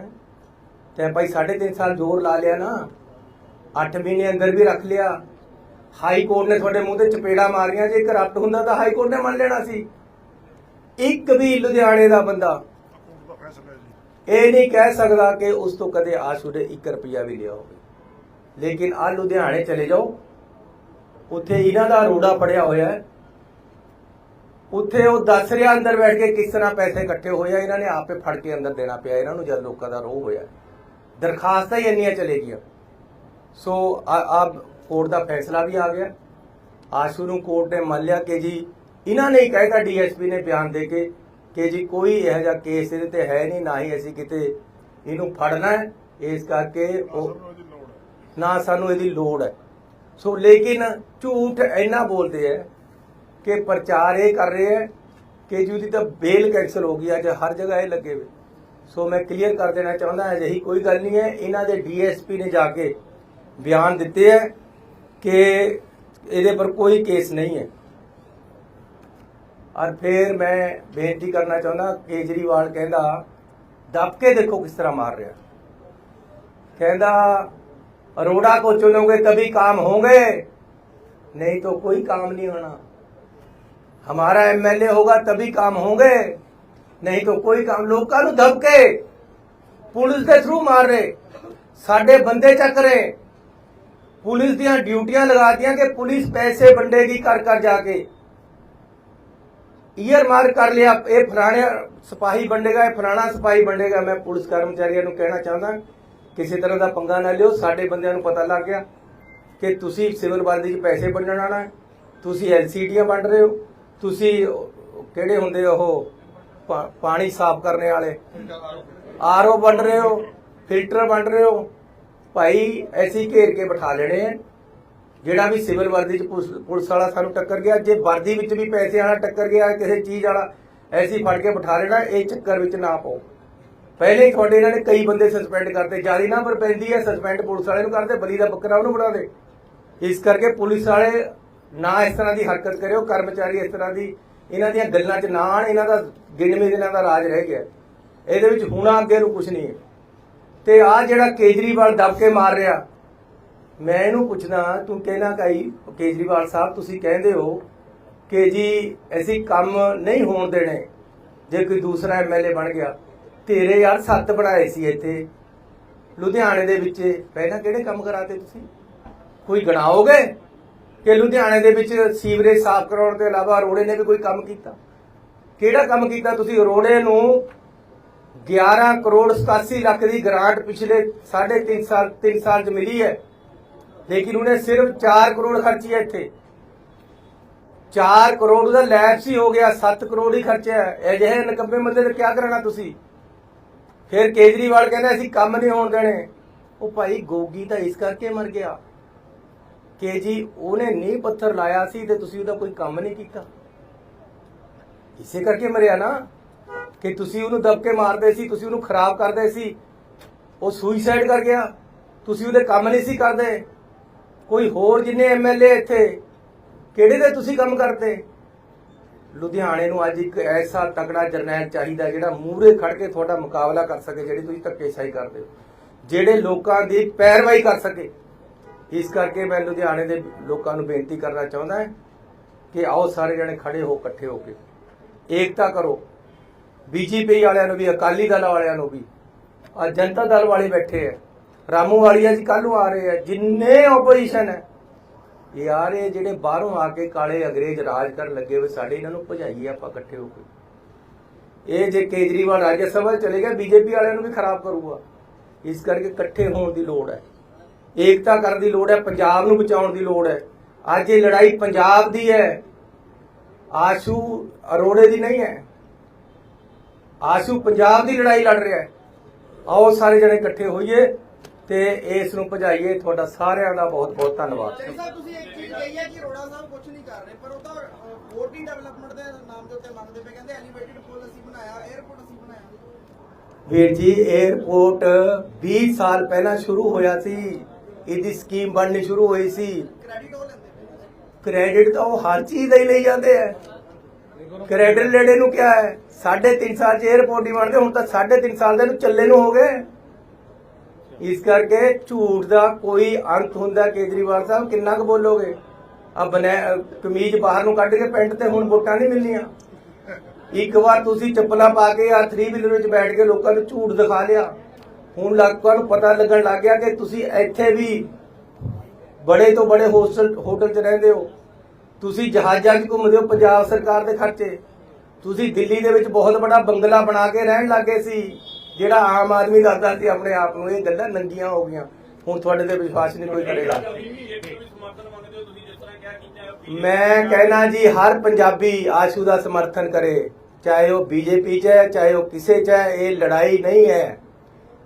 ਤੇ ਭਾਈ 3.5 ਸਾਲ ਜ਼ੋਰ ਲਾ ਲਿਆ ਨਾ। 8 ਮਹੀਨੇ ਅੰਦਰ ਵੀ ਰੱਖ ਲਿਆ। ਹਾਈ ਕੋਰਟ ਨੇ ਤੁਹਾਡੇ ਮੂੰਹ ਤੇ ਚਪੇੜਾ ਮਾਰੀਆਂ, ਜੇ ਕਰਪਟ ਹੁੰਦਾ ਤਾਂ ਹਾਈ ਕੋਰਟ ਨੇ ਮੰਨ ਲੈਣਾ ਸੀ। ਇੱਕ ਵੀ ਲੁਧਿਆਣੇ ਦਾ ਬੰਦਾ ਇਹ ਨਹੀਂ ਕਹਿ ਸਕਦਾ ਕਿ ਉਸ ਤੋਂ ਕਦੇ ਆਸ਼ੂ ਨੇ 1 ਰੁਪਿਆ ਵੀ ਲਿਆ ਹੋਵੇ। ਲੇਕਿਨ ਆ ਲੁਧਿਆਣੇ ਚਲੇ ਜਾਓ। ਉੱਥੇ ਇਹਨਾਂ ਦਾ ਰੋੜਾ ਪੜਿਆ ਹੋਇਆ ਹੈ। ਉੱਥੇ ਉਹ ਦੱਸ ਰਿਹਾ ਅੰਦਰ ਬੈਠ ਕੇ ਕਿਸ ਤਰ੍ਹਾਂ ਪੈਸੇ ਇਕੱਠੇ ਹੋਏ ਆ। ਇਹਨਾਂ ਨੇ ਆਪੇ ਫੜ ਕੇ ਅੰਦਰ ਦੇਣਾ ਪਿਆ। ਇਹਨਾਂ ਨੂੰ ਜਦ ਲੋਕਾਂ ਦਾ ਰੋਹ ਹੋਇਆ। ਦਰਖਾਸਤਾਂ ਹੀ ਇੰਨੀਆਂ ਚਲੇ ਗਈਆਂ। ਸੋ ਆ ਕੋਰਟ ਦਾ ਫੈਸਲਾ ਵੀ ਆ ਗਿਆ। ਆਸ਼ੂ ਨੂੰ ਕੋਰਟ ਨੇ ਮੰਨ ਲਿਆ ਕਿ ਜੀ ਇਹਨਾਂ ਨੇ ਹੀ ਕਹਿਤਾ ਡੀਐਸਪੀ ਨੇ ਬਿਆਨ ਦੇ ਕੇ ਕਿ ਜੀ ਕੋਈ ਇਹੋ ਜਿਹਾ ਕੇਸ ਇਹਦੇ ਤੇ ਹੈ ਨਹੀਂ ਨਾ ਹੀ ਅਸੀਂ ਕਿਤੇ ਇਹਨੂੰ ਫੜਨਾ ਹੈ। ਇਸ ਕਰਕੇ ਉਹ ਹੈ। ਨਾ ਸਾਨੂੰ ਇਹਦੀ ਲੋੜ ਹੈ। ਸੋ ਲੇਕਿਨ ਝੂਠ ਇੰਨਾ ਬੋਲਦੇ ਹੈ ਕਿ ਪ੍ਰਚਾਰ ਇਹ ਕਰ ਰਹੇ ਹੈ ਕਿ ਜੀ ਉਹਦੀ ਤਾਂ ਬੇਲ ਕੈਂਸਲ ਹੋ ਗਈ ਅੱਜ ਹਰ ਜਗ੍ਹਾ ਇਹ ਲੱਗੇ ਵੇ ਸੋ ਮੈਂ ਕਲੀਅਰ ਕਰ ਦੇਣਾ ਚਾਹੁੰਦਾ ਅਜਿਹੀ ਕੋਈ ਗੱਲ ਨਹੀਂ ਹੈ। ਇਹਨਾਂ ਦੇ ਡੀਐਸਪੀ ਨੇ ਜਾ ਕੇ ਬਿਆਨ ਦਿੱਤੇ ਹੈ ਕਿ ਇਹਦੇ ਪਰ ਕੋਈ ਕੇਸ ਨਹੀਂ ਹੈ ਔਰ ਫਿਰ ਮੈਂ ਬੇਨਤੀ ਕਰਨਾ ਚਾਹੁੰਦਾ ਕੇਜਰੀਵਾਲ ਕਹਿੰਦਾ ਦੱਬ ਕੇ ਦੇਖੋ ਕਿਸ ਤਰ੍ਹਾਂ ਮਾਰ ਰਿਹਾ कहता अरोड़ा को चुनोगे तभी काम होंगे नहीं तो कोई काम नहीं होना हमारा एमएलए होगा तभी काम होंगे नहीं तो कोई काम ਲੋਕਾਂ ਨੂੰ ਧਮਕੇ ਪੁਲਿਸ ਦੇ ਥਰੂ ਮਾਰ ਰਹੇ ਸਾਡੇ ਬੰਦੇ ਚੱਕ ਰਹੇ ਪੁਲਿਸ ਦੀਆਂ ਡਿਊਟੀਆਂ ਲਗਾਤੀਆਂ ਕਿ ਪੁਲਿਸ ਪੈਸੇ ਵੰਡੇਗੀ ਘਰ ਘਰ ਜਾ ਕੇ। ਈਅਰ ਮਾਰ ਕਰ ਲਿਆ, ਇਹ ਫਲਾਣੇ ਸਿਪਾਹੀ ਵੰਡੇਗਾ, ਇਹ ਫਲਾਣਾ ਸਿਪਾਹੀ ਵੰਡੇਗਾ। ਮੈਂ ਪੁਲਿਸ ਕਰਮਚਾਰੀਆਂ ਨੂੰ ਕਹਿਣਾ ਚਾਹੁੰਦਾ, ਕਿਸੇ ਤਰ੍ਹਾਂ ਦਾ ਪੰਗਾ ਨਾ ਲਿਓ, ਸਾਡੇ ਬੰਦਿਆਂ ਨੂੰ ਪਤਾ ਲੱਗ ਗਿਆ ਕਿ ਤੁਸੀਂ ਸਿਵਲ ਵਰਦੀ 'ਚ ਪੈਸੇ ਵੰਡਣ ਆਣਾ ਹੈ। ਤੁਸੀਂ ਐਲਸੀਡੀਆਂ ਵੰਡ ਰਹੇ ਹੋ, ਤੁਸੀਂ ਕਿਹੜੇ ਹੁੰਦੇ ਉਹ ਪਾਣੀ ਸਾਫ਼ ਕਰਨੇ ਵਾਲੇ? ਆਰਓ ਵੰਡ ਰਹੇ ਹੋ, ਫਿਲਟਰ ਵੰਡ ਰਹੇ ਹੋ ਭਾਈ ਐਸੀ ਘੇਰ ਕੇ ਬਿਠਾ ਲੈਣੇ ਆ। ਜਿਹੜਾ ਵੀ ਸਿਵਲ ਵਰਦੀ ਚ ਪੁਲਿਸ- ਪੁਲਿਸ ਵਾਲਾ ਸਾਨੂੰ ਟੱਕਰ ਗਿਆ, ਜੇ ਵਰਦੀ ਵਿੱਚ ਵੀ ਪੈਸੇ ਵਾਲਾ ਟੱਕਰ ਗਿਆ, ਕਿਸੇ ਚੀਜ਼ ਵਾਲਾ, ਐਸੀ ਫੜ ਕੇ ਬਿਠਾ ਲੈਣਾ, ਇਹ ਚੱਕਰ ਵਿੱਚ ਨਾ ਪਾਓ। ਪਹਿਲੇ ਹੀ ਤੁਹਾਡੇ ਇਹਨਾਂ ਨੇ ਕਈ ਬੰਦੇ ਸਸਪੈਂਡ ਕਰਤੇ ਜ਼ਿਆਦਾ ਨਾ ਪਰ ਪੈਂਦੀ ਹੈ ਸਸਪੈਂਡ ਪੁਲਿਸ ਵਾਲੇ ਨੂੰ ਕਰਦੇ, ਬਲੀ ਦਾ ਬੱਕਰਾ ਉਹਨੂੰ ਬਣਾ ਦੇ। ਇਸ ਕਰਕੇ ਪੁਲਿਸ ਵਾਲੇ ਨਾ ਇਸ ਤਰ੍ਹਾਂ ਦੀ ਹਰਕਤ ਕਰਿਓ, ਕਰਮਚਾਰੀ ਇਸ ਤਰ੍ਹਾਂ ਦੀ, ਇਹਨਾਂ ਦੀਆਂ ਗੱਲਾਂ 'ਚ ਨਾ ਆਉਣ, ਇਹਨਾਂ ਦਾ ਗਿਣਵੇਂ ਦਿਨਾਂ ਦਾ ਰਾਜ ਰਹਿ ਗਿਆ। ਇਹਦੇ ਵਿੱਚ ਹੁਣਾ ਅੱਗੇ ਨੂੰ ਕੁਝ ਨਹੀਂ ਹੈ। ਤੇ ਆ ਜਿਹੜਾ ਕੇਜਰੀਵਾਲ ਦਬਕੇ ਮਾਰ ਰਿਹਾ। ਮੈਂ ਇਹਨੂੰ ਪੁੱਛਦਾ, ਤੂੰ ਕਹਿਣਾ ਕਾਈ, ਕੇਜਰੀਵਾਲ ਸਾਹਿਬ, ਤੁਸੀਂ ਕਹਿੰਦੇ ਹੋ ਕਿ ਜੀ ਅਸੀਂ ਕੰਮ ਨਹੀਂ ਹੋਣ ਦੇਣੇ, ਜੇ ਕੋਈ ਦੂਸਰਾ ਐਮਐਲਏ ਬਣ ਗਿਆ। ਤੇਰੇ ਯਾਰ ਸੱਤ ਬਣਾਏ ਸੀ ਇੱਥੇ, ਲੁਧਿਆਣੇ ਦੇ ਵਿੱਚ। ਪਹਿਲਾਂ ਕਿਹੜੇ ਕੰਮ ਕਰਾਤੇ ਤੁਸੀਂ? ਕੋਈ ਗਣਾਓਗੇ ਕਿ ਲੁਧਿਆਣੇ ਦੇ ਵਿੱਚ ਸੀਵਰੇਜ ਸਾਫ਼ ਕਰਾਉਣ ਤੋਂ ਇਲਾਵਾ ਅਰੋੜੇ ਨੇ ਵੀ ਕੋਈ ਕੰਮ ਕੀਤਾ? ਕਿਹੜਾ ਕੰਮ ਕੀਤਾ ਤੁਸੀਂ? ਅਰੋੜੇ ਨੂੰ 11 ਕਰੋੜ 87 ਲੱਖ ਦੀ ਗ੍ਰਾਂਟ ਪਿਛਲੇ 3.5 ਸਾਲ 3 ਸਾਲ ਚ ਮਿਲੀ ਹੈ। ਲੇਕਿਨ ਉਹਨੇ ਸਿਰਫ 4 ਕਰੋੜ ਖਰਚੀ ਹੈ ਇੱਥੇ। 4 ਕਰੋੜ ਦਾ ਲੈਪਸ ਹੀ ਹੋ ਗਿਆ 7 ਕਰੋੜ ਹੀ ਖਰਚਿਆ ਅਜਿਹੇ ਨਕੰਮੇ ਬੰਦੇ ਤੇ ਕੀ ਕਰਨਾ ਤੁਸੀਂ? ਫਿਰ ਕੇਜਰੀਵਾਲ ਕਹਿੰਦਾ, ਅਸੀਂ ਕੰਮ ਨਹੀਂ ਹੋਣ ਦੇਣੇ। ਉਹ ਭਾਈ ਗੋਗੀ ਤਾਂ ਇਸ ਕਰਕੇ ਮਰ ਗਿਆ ਕਿ ਜੀ ਉਹਨੇ ਨੀਂਹ ਪੱਥਰ ਲਾਇਆ ਸੀ ਤੇ ਤੁਸੀਂ ਉਹਦਾ ਕੋਈ ਕੰਮ ਨਹੀਂ ਕੀਤਾ। ਇਸੇ ਕਰਕੇ ਮਰਿਆ ਨਾ। ਕਿ ਤੁਸੀਂ ਉਹਨੂੰ ਦਬਕੇ ਮਾਰਦੇ ਸੀ, ਤੁਸੀਂ ਉਹਨੂੰ ਖਰਾਬ ਕਰਦੇ ਸੀ, ਉਹ ਸੁਈਸਾਈਡ ਕਰ ਗਿਆ। ਤੁਸੀਂ ਉਹਦੇ ਕੰਮ ਨਹੀਂ ਸੀ ਕਰਦੇ। ਕੋਈ ਹੋਰ ਜਿੰਨੇ ਐਮਐਲਏ ਇੱਥੇ, ਕਿਹੜੇ ਦੇ ਤੁਸੀਂ ਕੰਮ ਕਰਦੇ? ਲੁਧਿਆਣੇ ਨੂੰ ਅੱਜ ਇੱਕ ਐਸਾ ਤਕੜਾ ਜਰਨੈਲ ਚਾਹੀਦਾ ਜਿਹੜਾ ਮੂਹਰੇ ਖੜ ਕੇ ਤੁਹਾਡਾ ਮੁਕਾਬਲਾ ਕਰ ਸਕੇ, ਜਿਹੜੀ ਤੁਸੀਂ ਧੱਕੇਸ਼ਾਹੀ ਕਰਦੇ ਹੋ। ਜਿਹੜੇ ਲੋਕਾਂ ਦੀ ਪੈਰਵਾਈ ਕਰ ਸਕੇ। ਇਸ ਕਰਕੇ ਮੈਂ ਲੁਧਿਆਣੇ ਦੇ ਲੋਕਾਂ ਨੂੰ ਬੇਨਤੀ ਕਰਨਾ ਚਾਹੁੰਦਾ ਹਾਂ ਕਿ ਆਓ ਸਾਰੇ ਜਣੇ ਖੜੇ ਹੋ, ਇਕੱਠੇ ਹੋ ਕੇ। ਏਕਤਾ ਕਰੋ। ਬੀਜੇਪੀ ਵਾਲਿਆਂ ਨੂੰ ਵੀ, ਅਕਾਲੀ ਦਲ ਵਾਲਿਆਂ ਨੂੰ ਵੀ। ਆ ਜਨਤਾ ਦਲ ਵਾਲੇ ਬੈਠੇ ਆ। ਰਾਮੂ ਵਾਲੀਆ ਜੀ ਕੱਲ ਨੂੰ ਆ ਰਹੇ ਆ। ਜਿੰਨੇ ਆਪੋਜੀਸ਼ਨ ਹੈ। ਇਹ ਆ ਰਹੇ ਜਿਹੜੇ ਬਾਹਰੋਂ ਆ ਕੇ ਕਾਲੇ ਅੰਗਰੇਜ਼ ਰਾਜ ਕਰਨ ਲੱਗੇ ਹੋਏ, ਸਾਡੇ ਇਹਨਾਂ ਨੂੰ ਭਜਾਈਏ ਆਪਾਂ ਇਕੱਠੇ ਹੋ ਕੇ। ਇਹ ਜੇ ਕੇਜਰੀਵਾਲ ਰਾਜ ਸਭਾ 'ਚ ਚਲੇ ਗਿਆ, ਬੀਜੇਪੀ ਵਾਲਿਆਂ ਨੂੰ ਵੀ ਖਰਾਬ ਕਰੂਗਾ। ਇਸ ਕਰਕੇ ਇਕੱਠੇ ਹੋਣ ਦੀ ਲੋੜ ਹੈ। ਏਕਤਾ ਕਰਨ ਦੀ ਲੋੜ ਹੈ, ਪੰਜਾਬ ਨੂੰ ਬਚਾਉਣ ਦੀ ਲੋੜ ਹੈ। ਅੱਜ ਇਹ ਲੜਾਈ ਪੰਜਾਬ ਦੀ ਹੈ। ਆਸ਼ੂ ਅਰੋੜੇ ਦੀ ਨਹੀਂ ਹੈ। ਆਸ਼ੂ ਪੰਜਾਬ ਦੀ ਲੜਾਈ ਲੜ ਰਿਹਾ ਆਓ ਸਾਰੇ ਜਣੇ ਇਕੱਠੇ ਹੋਈਏ ਤੇ ਇਸ ਨੂੰ ਭਜਾਈਏ। ਤੁਹਾਡਾ ਸਾਰਿਆਂ ਦਾ ਬਹੁਤ ਬਹੁਤ ਧੰਨਵਾਦ। ਤੁਸੀਂ ਇੱਕ ਚੀਜ਼ ਕਹੀ ਹੈ ਕਿ ਰੋੜਾ ਸਾਹਿਬ ਕੁਝ ਨਹੀਂ ਕਰ ਰਹੇ ਪਰ ਉਹ ਤਾਂ ਵੋਟਿੰਗ ਡਿਵੈਲਪਮੈਂਟ ਦੇ ਨਾਮ ਦੇ ਉੱਤੇ ਮੰਗਦੇ ਪਏ ਕਹਿੰਦੇ ਐਲੀਵੇਟਡ ਪੁਲ ਅਸੀਂ ਬਣਾਇਆ 에ਅਰਪੋਰਟ ਅਸੀਂ ਬਣਾਇਆ। ਵੀਰ ਜੀ 에ਅਰਪੋਰਟ 20 ਸਾਲ ਪਹਿਲਾਂ ਸ਼ੁਰੂ ਹੋਇਆ ਸੀ ਇਹਦੀ ਸਕੀਮ ਬਣਨੀ ਸ਼ੁਰੂ ਹੋਈ ਸੀ। ਕ੍ਰੈਡਿਟ ਕ੍ਰੈਡਿਟ ਤਾਂ ਉਹ ਹਰ ਚੀਜ਼ ਦੇ ਲਈ ਜਾਂਦੇ ਆ। ਕ੍ਰੈਡਿਟ ਲੈਣੇ ਨੂੰ ਕਿਹਾ ਹੈ, ਸਾਢੇ ਤਿੰਨ ਸਾਲ ਚ 에어ਪੋਰਟ ਹੀ ਬਣਦੇ, ਹੁਣ ਤਾਂ ਸਾਢੇ ਤਿੰਨ ਸਾਲ ਦੇ ਨੂੰ ਚੱਲੇ ਨੂੰ ਹੋ ਗਏ। ਇਸ ਕਰਕੇ ਝੂਠ ਦਾ ਕੋਈ ਅੰਤ ਹੁੰਦਾ ਕੇਜਰੀਵਾਲ ਸਾਹਿਬ, ਕਿੰਨਾ ਕੁ ਬੋਲੋਗੇ? ਆ ਬਨੈ, ਕਮੀਜ਼ ਬਾਹਰ ਨੂੰ ਕੱਢ ਕੇ ਪੈਂਟ ਤੇ ਹੁਣ ਵੋਟਾਂ ਨਹੀਂ ਮਿਲਣੀਆਂ। ਇੱਕ ਵਾਰ ਤੁਸੀਂ ਚੱਪਲਾਂ ਪਾ ਕੇ ਆ 3 ਵੀਲਰ ਵਿੱਚ ਬੈਠ ਕੇ ਲੋਕਾਂ ਨੂੰ ਝੂਠ ਦਿਖਾ ਲਿਆ। ਹੁਣ ਲੋਕਾਂ ਨੂੰ ਪਤਾ ਲੱਗਣ ਲੱਗ ਗਿਆ ਕਿ ਤੁਸੀਂ ਇੱਥੇ ਵੀ ਬੜੇ ਤੋਂ ਬੜੇ ਹੋਸਟਲ, ਹੋਟਲ 'ਚ ਰਹਿੰਦੇ ਹੋ। ਤੁਸੀਂ ਜਹਾਜ਼ਾਂ 'ਚ ਘੁੰਮਦੇ ਹੋ, ਪੰਜਾਬ ਸਰਕਾਰ ਦੇ ਖਰਚੇ। ਤੁਸੀਂ ਦਿੱਲੀ ਦੇ ਵਿੱਚ ਬਹੁਤ ਵੱਡਾ ਬੰਗਲਾ ਬਣਾ ਕੇ ਰਹਿਣ ਲੱਗੇ ਸੀ, ਜਿਹੜਾ ਆਮ ਆਦਮੀ ਦੱਸਦਾ ਸੀ ਆਪਣੇ ਆਪ ਨੂੰ, ਇਹ ਗੱਲਾਂ ਨੰਗੀਆਂ ਹੋ ਗਈਆਂ। ਹੁਣ ਤੁਹਾਡੇ ਤੇ ਵਿਸ਼ਵਾਸ ਨਹੀਂ ਕੋਈ ਕਰੇਗਾ। ਮੈਂ ਕਹਿਣਾ ਜੀ, ਹਰ ਪੰਜਾਬੀ ਆਸ਼ੂ ਦਾ ਸਮਰਥਨ ਕਰੇ, ਚਾਹੇ ਉਹ ਬੀਜੇਪੀ 'ਚ ਹੈ, ਚਾਹੇ ਉਹ ਕਿਸੇ 'ਚ ਹੈ, ਇਹ ਲੜਾਈ ਨਹੀਂ ਹੈ।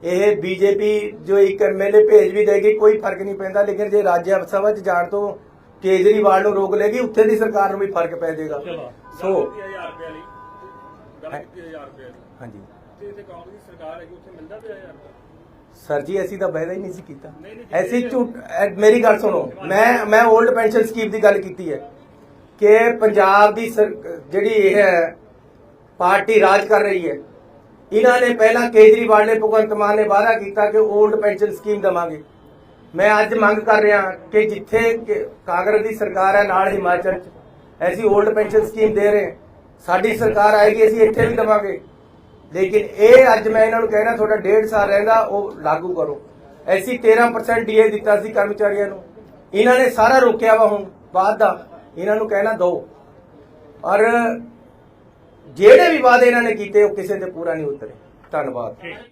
ਇਹ ਬੀਜੇਪੀ ਜੋ ਇੱਕ ਐਮਐਲਏ ਭੇਜ ਵੀ ਦੇਗੀ, ਕੋਈ ਫ਼ਰਕ ਨਹੀਂ ਪੈਂਦਾ, ਲੇਕਿਨ ਜੇ ਰਾਜ ਸਭਾ 'ਚ ਜਾਣ ਤੋਂ ਕੇਜਰੀਵਾਲ ਨੂੰ ਰੋਕ ਲੇਗੀ ਉੱਥੇ ਦੀ ਸਰਕਾਰ ਨੂੰ ਵੀ ਫ਼ਰਕ ਪੈ ਜਾਏਗਾ। ਸੋ 30000 ਰੁਪਏ ਵਾਲੀ? ਗੱਲ ਕੀਤੀ 1000 ਰੁਪਏ ਵਾਲੀ? ਹਾਂਜੀ। ਤੇ ਇੱਥੇ ਕਾਂਗਰਸ ਦੀ ਸਰਕਾਰ ਹੈਗੀ ਉੱਥੇ ਮਿਲਦਾ ਪਿਆ ਯਾਰ ਸਰ ਜੀ ਅਸੀਂ ਤਾਂ ਵਾਅਦਾ ਹੀ ਨਹੀਂ ਸੀ ਕੀਤਾ। ਐਸੀ ਝੂਠ ਮੇਰੀ ਗੱਲ ਸੁਣੋ। ਮੈਂ ਮੈਂ 올ਡ ਪੈਨਸ਼ਨ ਸਕੀਮ ਦੀ ਗੱਲ ਕੀਤੀ ਹੈ ਕਿ ਪੰਜਾਬ ਦੀ ਸਰ- ਜਿਹੜੀ ਇਹ ਹੈ ਪਾਰਟੀ ਰਾਜ ਕਰ ਰਹੀ ਹੈ। ਇਹਨਾਂ ਨੇ ਪਹਿਲਾਂ ਕੇਜਰੀਵਾਲ ਨੇ ਭਗਵੰਤ ਮਾਨ ਨੇ ਵਾਅਦਾ ਕੀਤਾ ਕਿ 올ਡ ਪੈਨਸ਼ਨ ਸਕੀਮ ਦਵਾਂਗੇ। ਮੈਂ ਅੱਜ ਮੰਗ ਕਰ ਰਿਹਾ ਕਿ ਜਿੱਥੇ ਕਾਂਗਰਸ ਦੀ ਸਰਕਾਰ ਹੈ ਨਾਲ ਹਿਮਾਚਲ ਚ ਐਸੀ 올ਡ ਪੈਨਸ਼ਨ ਸਕੀਮ ਦੇ ਰਹੇ ਸਾਡੀ ਸਰਕਾਰ ਆਏਗੀ, ਅਸੀਂ ਇੱਥੇ ਵੀ ਦਵਾਂਗੇ। ਲੇਕਿਨ ਇਹ ਅੱਜ ਮੈਂ ਇਹਨਾਂ ਨੂੰ ਕਹਿਣਾ ਤੁਹਾਡਾ ਡੇਢ ਸਾਲ ਰਹਿੰਦਾ, ਉਹ ਲਾਗੂ ਕਰੋ। ਐਸੀ 13% ਡੀਏ ਦਿੱਤਾ ਸੀ ਕਰਮਚਾਰੀਆਂ ਨੂੰ। ਇਹਨਾਂ ਨੇ ਸਾਰਾ ਰੋਕਿਆ ਵਾ ਹੁਣ, ਬਾਅਦ ਦਾ। ਇਹਨਾਂ ਨੂੰ ਕਹਿਣਾ ਦੋ। ਔਰ ਜਿਹੜੇ ਵੀ ਵਾਅਦੇ ਇਹਨਾਂ ਨੇ ਕੀਤੇ, ਉਹ ਕਿਸੇ ਤੇ ਪੂਰਾ ਨਹੀਂ ਉਤਰੇ। ਧੰਨਵਾਦ।